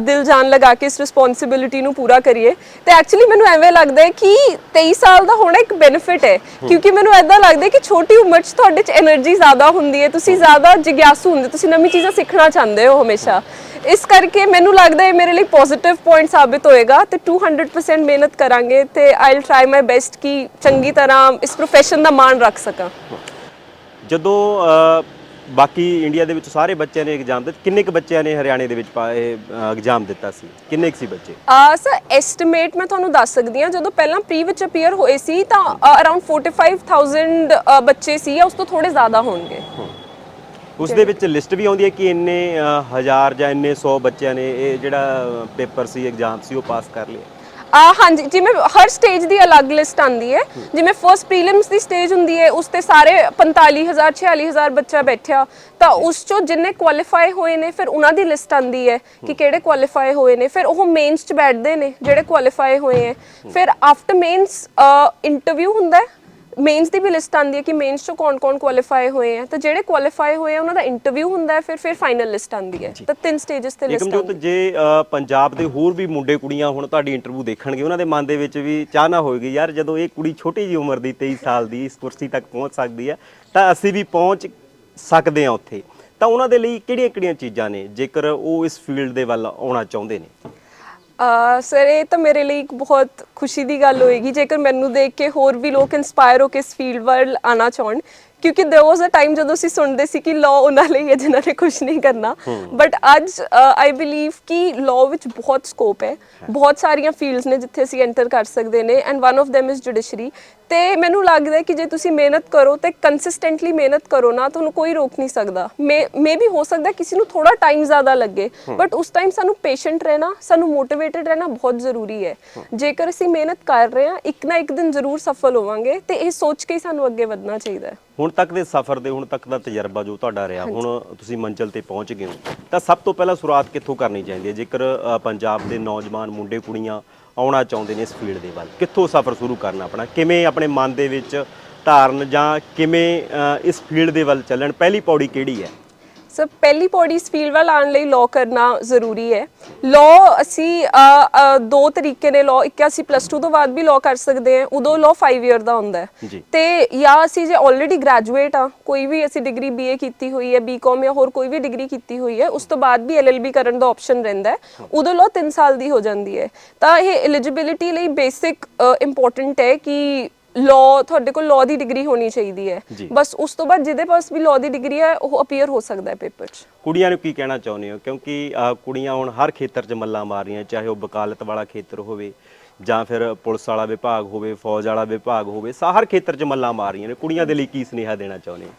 Speaker 2: ਦਿਲ ਜਾਨ ਲਗਾ ਕੇ ਇਸ ਰਿਸਪੌਂਸਿਬਿਲਿਟੀ ਨੂੰ ਪੂਰਾ ਕਰੀਏ। ਤੇ ਐਕਚੁਅਲੀ ਮੈਨੂੰ ਐਵੇਂ ਲੱਗਦਾ ਹੈ ਕਿ 23 ਸਾਲ ਦਾ ਹੋਣਾ ਇੱਕ ਬੈਨੀਫਿਟ ਹੈ। ਕਿਉਂਕਿ ਮੈਨੂੰ ਐਦਾਂ ਲੱਗਦਾ ਕਿ ਛੋਟੀ ਉਮਰ 'ਚ ਤੁਹਾਡੇ 'ਚ એનર્ਜੀ ਜ਼ਿਆਦਾ ਹੁੰਦੀ ਹੈ। ਤੁਸੀਂ ਜ਼ਿਆਦਾ ਜਿਗਿਆਸੂ ਹੁੰਦੇ ਤੁਸੀਂ ਨਵੀਂ ਚੀਜ਼ਾਂ ਸਿੱਖਣਾ ਚਾਹੁੰਦੇ ਹੋ ਹਮੇਸ਼ਾ। ਇਸ ਕਰਕੇ ਮੈਨੂੰ ਲੱਗਦਾ ਹੈ ਮੇਰੇ ਲਈ ਪੋਜ਼ਿਟਿਵ ਪੁਆਇੰਟ ਸਾਬਿਤ ਹੋਏਗਾ ਤੇ 200% ਮਿਹਨਤ ਕਰਾਂਗੇ ਤੇ ਆਈਲ ਟ੍ਰਾਈ ਮਾਈ ਬੈਸਟ ਕਿ ਚੰਗੀ ਤਰ੍ਹਾਂ ਇਸ profession ਦਾ ਮਾਣ ਰੱਖ ਸਕਾਂ।
Speaker 1: ਜਦੋਂ ਬਾਕੀ ਇੰਡੀਆ ਦੇ ਵਿੱਚ ਸਾਰੇ ਬੱਚਿਆਂ ਨੇ ਐਗਜ਼ਾਮ ਦਿੱਤੇ। ਕਿੰਨੇ ਕੁ ਬੱਚਿਆਂ ਨੇ ਹਰਿਆਣੇ ਦੇ ਵਿੱਚ ਐਗਜ਼ਾਮ ਦਿੱਤਾ ਸੀ? ਕਿੰਨੇ ਕੁ ਸੀ ਬੱਚੇ?
Speaker 2: ਆ ਸਰ ਐਸਟੀਮੇਟ ਮੈਂ ਤੁਹਾਨੂੰ ਦੱਸ ਸਕਦੀ ਹਾਂ। ਜਦੋਂ ਪਹਿਲਾਂ ਪ੍ਰੀ ਵਿੱਚ ਅਪੀਅਰ ਹੋਏ ਸੀ ਤਾਂ ਅਰਾਊਂਡ 45000 ਅ, ਬੱਚੇ ਸੀ ਜਾਂ ਉਸ ਤੋਂ ਥੋੜੇ ਜ਼ਿਆਦਾ ਹੋਣਗੇ।
Speaker 1: ਉਸ ਦੇ ਵਿੱਚ ਲਿਸਟ ਵੀ ਆਉਂਦੀ ਹੈ ਕਿ ਇੰਨੇ ਅ, ਹਜ਼ਾਰ ਜਾਂ ਇੰਨੇ 100 ਬੱਚਿਆਂ ਨੇ ਇਹ ਜਿਹੜਾ ਪੇਪਰ ਸੀ ਐਗਜ਼ਾਮ ਸੀ ਉਹ ਪਾਸ ਕਰ ਲਿਆ
Speaker 2: ਆ, ਹਾਂਜੀ, ਜਿਵੇਂ ਹਰ ਸਟੇਜ ਦੀ ਅਲੱਗ ਲਿਸਟ ਆਂਦੀ ਹੈ। ਜਿਵੇਂ ਫਰਸਟ ਪ੍ਰੀਲਿਮਸ ਦੀ ਸਟੇਜ ਹੁੰਦੀ ਹੈ, ਉਸ ਤੇ ਸਾਰੇ 45000 46000 ਬੱਚਾ ਬੈਠਿਆ। ਤਾਂ ਉਸ ਚੋਂ ਜਿੰਨੇ ਕੁਆਲੀਫਾਈ ਹੋਏ ਨੇ, ਫਿਰ ਉਹਨਾਂ ਦੀ ਲਿਸਟ ਆਂਦੀ ਹੈ ਕਿ ਕਿਹੜੇ ਕੁਆਲੀਫਾਈ ਹੋਏ ਨੇ। ਫਿਰ ਉਹ ਮੇਨਸ ਚ ਬੈਠਦੇ ਨੇ, ਜਿਹੜੇ ਕੁਆਲੀਫਾਈ ਹੋਏ ਹੈ। ਫਿਰ ਆਫਟਰ ਮੇਨਸ ਇੰਟਰਵਿਊ ਹੁੰਦਾ ਹੈ। ਮੇਨਸ ਦੀ ਵੀ ਲਿਸਟ ਆਂਦੀ ਹੈ ਕਿ ਮੇਨਸ ਚੋਂ ਕੌਣ-ਕੌਣ ਕੁਆਲੀਫਾਈ ਹੋਏ ਹੈ ਤਾਂ ਜਿਹੜੇ ਕੁਆਲੀਫਾਈ ਹੋਏ ਆ ਉਹਨਾਂ ਦਾ ਇੰਟਰਵਿਊ ਹੁੰਦਾ ਹੈ ਫਿਰ ਫਿਰ ਫਾਈਨਲ ਲਿਸਟ ਆਂਦੀ ਹੈ। ਤਾਂ ਤਿੰਨ ਸਟੇजेस ਤੇ ਲਿਸਟ
Speaker 1: ਏਕਮਜੋਤ ਜੇ ਅ, ਪੰਜਾਬ ਦੇ ਹੋਰ ਵੀ ਮੁੰਡੇ ਕੁੜੀਆਂ ਹੁਣ ਤੁਹਾਡੀ ਇੰਟਰਵਿਊ ਦੇਖਣਗੇ ਉਹਨਾਂ ਦੇ ਮਨ ਦੇ ਵਿੱਚ ਵੀ ਚਾਹਨਾ ਹੋਏਗੀ ਯਾਰ ਜਦੋਂ ਇਹ ਕੁੜੀ ਛੋਟੀ ਜੀ ਉਮਰ ਦੀ 23 ਸਾਲ ਦੀ ਇਸ ਕੁਰਸੀ ਤੱਕ ਪਹੁੰਚ ਸਕਦੀ ਹੈ ਤਾਂ ਅਸੀਂ ਵੀ ਪਹੁੰਚ ਸਕਦੇ ਹਾਂ ਉੱਥੇ। ਤਾਂ ਉਹਨਾਂ ਦੇ ਲਈ ਕਿਹੜੀਆਂ-ਕਿਹੜੀਆਂ ਚੀਜ਼ਾਂ ਨੇ ਜੇਕਰ ਉਹ ਇਸ ਫੀਲਡ ਦੇ ਵੱਲ ਆਉਣਾ ਚਾਹੁੰਦੇ ਨੇ?
Speaker 2: ਸਰ, ਇਹ ਤਾਂ ਮੇਰੇ ਲਈ ਇੱਕ ਬਹੁਤ ਖੁਸ਼ੀ ਦੀ ਗੱਲ ਹੋਏਗੀ। ਜੇਕਰ ਮੈਨੂੰ ਦੇਖ ਕੇ ਹੋਰ ਵੀ ਲੋਕ ਇਨਸਪਾਇਰ ਹੋ ਕੇ ਇਸ ਫੀਲਡ ਵੱਲ ਆਣਾ ਚਾਹਣ ਕਿਉਂਕਿ there was a time ਜਦੋਂ ਅਸੀਂ ਸੁਣਦੇ ਸੀ ਕਿ ਲਾਅ ਉਹਨਾਂ ਲਈ ਹੈ ਜਿਨ੍ਹਾਂ ਨੇ ਕੁਝ ਨਹੀਂ ਕਰਨਾ। ਬਟ ਅੱਜ ਆਈ ਬਲੀਵ ਕਿ ਲਾਅ ਵਿੱਚ ਬਹੁਤ ਸਕੋਪ ਹੈ। ਬਹੁਤ ਸਾਰੀਆਂ ਫੀਲਡਸ ਨੇ ਜਿੱਥੇ ਅਸੀਂ ਐਂਟਰ ਕਰ ਸਕਦੇ ਨੇ and one of them is judiciary ਤੇ ਮੈਨੂੰ ਲੱਗਦਾ ਹੈ ਕਿ ਜੇ ਤੁਸੀਂ ਮਿਹਨਤ ਕਰੋ ਤੇ ਕੰਸਿਸਟੈਂਟਲੀ ਮਿਹਨਤ ਕਰੋ ਨਾ ਤੁਹਾਨੂੰ ਕੋਈ ਰੋਕ ਨਹੀਂ ਸਕਦਾ। ਮੇ ਮੇ ਵੀ ਹੋ ਸਕਦਾ ਕਿਸੇ ਨੂੰ ਥੋੜਾ ਟਾਈਮ ਜ਼ਿਆਦਾ ਲੱਗੇ। ਬਟ ਉਸ ਟਾਈਮ ਸਾਨੂੰ ਪੇਸ਼ੈਂਟ ਰਹਿਣਾ ਸਾਨੂੰ ਮੋਟੀਵੇਟਡ ਰਹਿਣਾ ਬਹੁਤ ਜ਼ਰੂਰੀ ਹੈ। ਜੇਕਰ ਅਸੀਂ ਮਿਹਨਤ ਕਰ ਰਹੇ ਹਾਂ ਇੱਕ ਨਾ ਇੱਕ ਦਿਨ ਜ਼ਰੂਰ ਸਫਲ ਹੋਵਾਂਗੇ ਤੇ ਇਹ ਸੋਚ ਕੇ ਹੀ ਸਾਨੂੰ ਅੱਗੇ ਵਧਣਾ ਚਾਹੀਦਾ ਹੈ।
Speaker 1: ਹੁਣ ਤੱਕ ਦੇ ਸਫ਼ਰ ਦੇ ਹੁਣ ਤੱਕ ਦਾ ਤਜਰਬਾ ਜੋ ਤੁਹਾਡਾ ਰਿਹਾ ਹੁਣ ਤੁਸੀਂ ਮੰਜ਼ਿਲ ਤੇ ਪਹੁੰਚ ਗਏ ਹੋ ਤਾਂ ਸਭ ਤੋਂ ਪਹਿਲਾਂ ਸ਼ੁਰੂਆਤ ਕਿੱਥੋਂ ਕਰਨੀ ਚਾਹੀਦੀ ਹੈ? ਜੇਕਰ ਅ, ਪੰਜਾਬ ਦੇ ਨੌਜਵਾਨ ਮੁੰਡੇ ਕੁੜੀਆਂ ਆਉਣਾ ਚਾਹੁੰਦੇ ਨੇ ਇਸ ਫੀਲਡ ਦੇ ਵੱਲ ਕਿੱਥੋਂ ਸਫ਼ਰ ਸ਼ੁਰੂ ਕਰਨਾ ਆਪਣਾ? ਕਿਵੇਂ ਆਪਣੇ ਮਨ ਦੇ ਵਿੱਚ ਧਾਰਨ ਜਾਂ ਕਿਵੇਂ ਅ, ਇਸ ਫੀਲਡ ਦੇ ਵੱਲ ਚੱਲਣ? ਪਹਿਲੀ ਪੌੜੀ ਕਿਹੜੀ ਹੈ?
Speaker 2: ਸੋ ਪਹਿਲੀ ਪੌੜੀ ਇਸ ਫੀਲਡ ਵੱਲ ਆਉਣ ਲਈ ਲਾਅ ਕਰਨਾ ਜ਼ਰੂਰੀ ਹੈ। ਲਾਅ ਅਸੀਂ ਦੋ ਤਰੀਕੇ ਨੇ ਲਾਅ ਇੱਕ ਅਸੀਂ ਪਲੱਸ 2 ਤੋਂ ਬਾਅਦ ਵੀ ਲਾਅ ਕਰ ਸਕਦੇ ਹਾਂ ਉਦੋਂ ਲਾਅ 5 ਇਅਰ ਦਾ ਹੁੰਦਾ ਹੈ। ਤੇ ਜਾਂ ਅਸੀਂ ਜੇ ਆਲਰੇਡੀ ਗ੍ਰੈਜੂਏਟ ਆ ਕੋਈ ਵੀ ਅਸੀਂ ਡਿਗਰੀ ਬੀਏ ਕੀਤੀ ਹੋਈ ਹੈ ਬੀਕਾਮ ਜਾਂ ਹੋਰ ਕੋਈ ਵੀ ਡਿਗਰੀ ਕੀਤੀ ਹੋਈ ਹੈ ਉਸ ਤੋਂ ਬਾਅਦ ਵੀ ਐਲਐਲਬੀ ਕਰਨ ਦਾ ਆਪਸ਼ਨ ਰਹਿੰਦਾ ਹੈ। ਉਦੋਂ ਲਾਅ 3 ਸਾਲ ਦੀ ਹੋ ਜਾਂਦੀ ਹੈ। ਤਾਂ ਇਹ ਐਲੀਜੀਬਿਲਿਟੀ ਲਈ ਬੇਸਿਕ ਇੰਪੋਰਟੈਂਟ ਹੈ ਕਿ ਲਾਅ ਤੁਹਾਡੇ ਕੋਲ ਲਾਅ ਦੀ ਡਿਗਰੀ ਹੋਣੀ ਚਾਹੀਦੀ ਹੈ। ਬਸ ਉਸ ਤੋਂ ਬਾਅਦ ਜਿਹਦੇ ਪਾਸ ਵੀ ਲਾਅ ਦੀ ਡਿਗਰੀ ਹੈ ਉਹ ਅਪੀਅਰ ਹੋ ਸਕਦਾ ਹੈ ਪੇਪਰ 'ਚ।
Speaker 1: ਕੁੜੀਆਂ ਨੂੰ ਕੀ ਕਹਿਣਾ ਚਾਹੁੰਦੇ ਹੋ? ਕਿਉਂਕਿ ਕੁੜੀਆਂ ਹੁਣ ਹਰ ਖੇਤਰ 'ਚ ਮੱਲਾਂ ਮਾਰ ਰਹੀਆਂ ਚਾਹੇ ਉਹ ਵਕਾਲਤ ਵਾਲਾ ਖੇਤਰ ਹੋਵੇ ਜਾਂ ਫਿਰ ਪੁਲਿਸ ਵਾਲਾ ਵਿਭਾਗ ਹੋਵੇ ਫੌਜ ਵਾਲਾ ਵਿਭਾਗ ਹੋਵੇ ਸਾ ਹਰ ਖੇਤਰ 'ਚ ਮੱਲਾਂ ਮਾਰ ਰਹੀਆਂ ਨੇ। ਕੁੜੀਆਂ ਦੇ ਲਈ ਕੀ ਸੁਨੇਹਾ ਦੇਣਾ ਚਾਹੁੰਦੇ ਹੋ?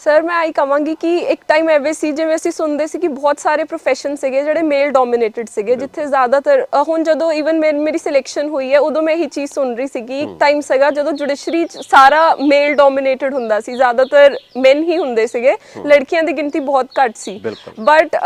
Speaker 2: ਸਰ ਮੈਂ ਆਈ ਕਵਾਂਗੀ ਕਿ ਇੱਕ ਟਾਈਮ ਐਵੇਂ ਸੀ ਜਿਵੇਂ ਅਸੀਂ ਸੁਣਦੇ ਸੀ ਕਿ ਬਹੁਤ ਸਾਰੇ profession ਸੀਗੇ ਜਿਹੜੇ ਮੇਲ ਡੋਮਿਨੇਟਡ ਸੀਗੇ ਜਿੱਥੇ ਜ਼ਿਆਦਾਤਰ ਅ, ਹੁਣ ਜਦੋਂ ਇਵਨ ਮੇਰੀ ਸਿਲੈਕਸ਼ਨ ਹੋਈ ਹੈ ਉਦੋਂ ਮੈਂ ਇਹੀ ਚੀਜ਼ ਸੁਣ ਰਹੀ ਸੀ ਕਿ ਇੱਕ ਟਾਈਮ ਸੀਗਾ ਜਦੋਂ ਜੁਡੀਸ਼ਰੀ ਚ ਸਾਰਾ ਮੇਲ ਡੋਮਿਨੇਟਡ ਹੁੰਦਾ ਸੀ ਜ਼ਿਆਦਾਤਰ men ਹੀ ਹੁੰਦੇ ਸੀਗੇ ਲੜਕੀਆਂ ਦੀ ਗਿਣਤੀ ਬਹੁਤ ਘੱਟ ਸੀ।
Speaker 1: ਬਿਲਕੁਲ।
Speaker 2: But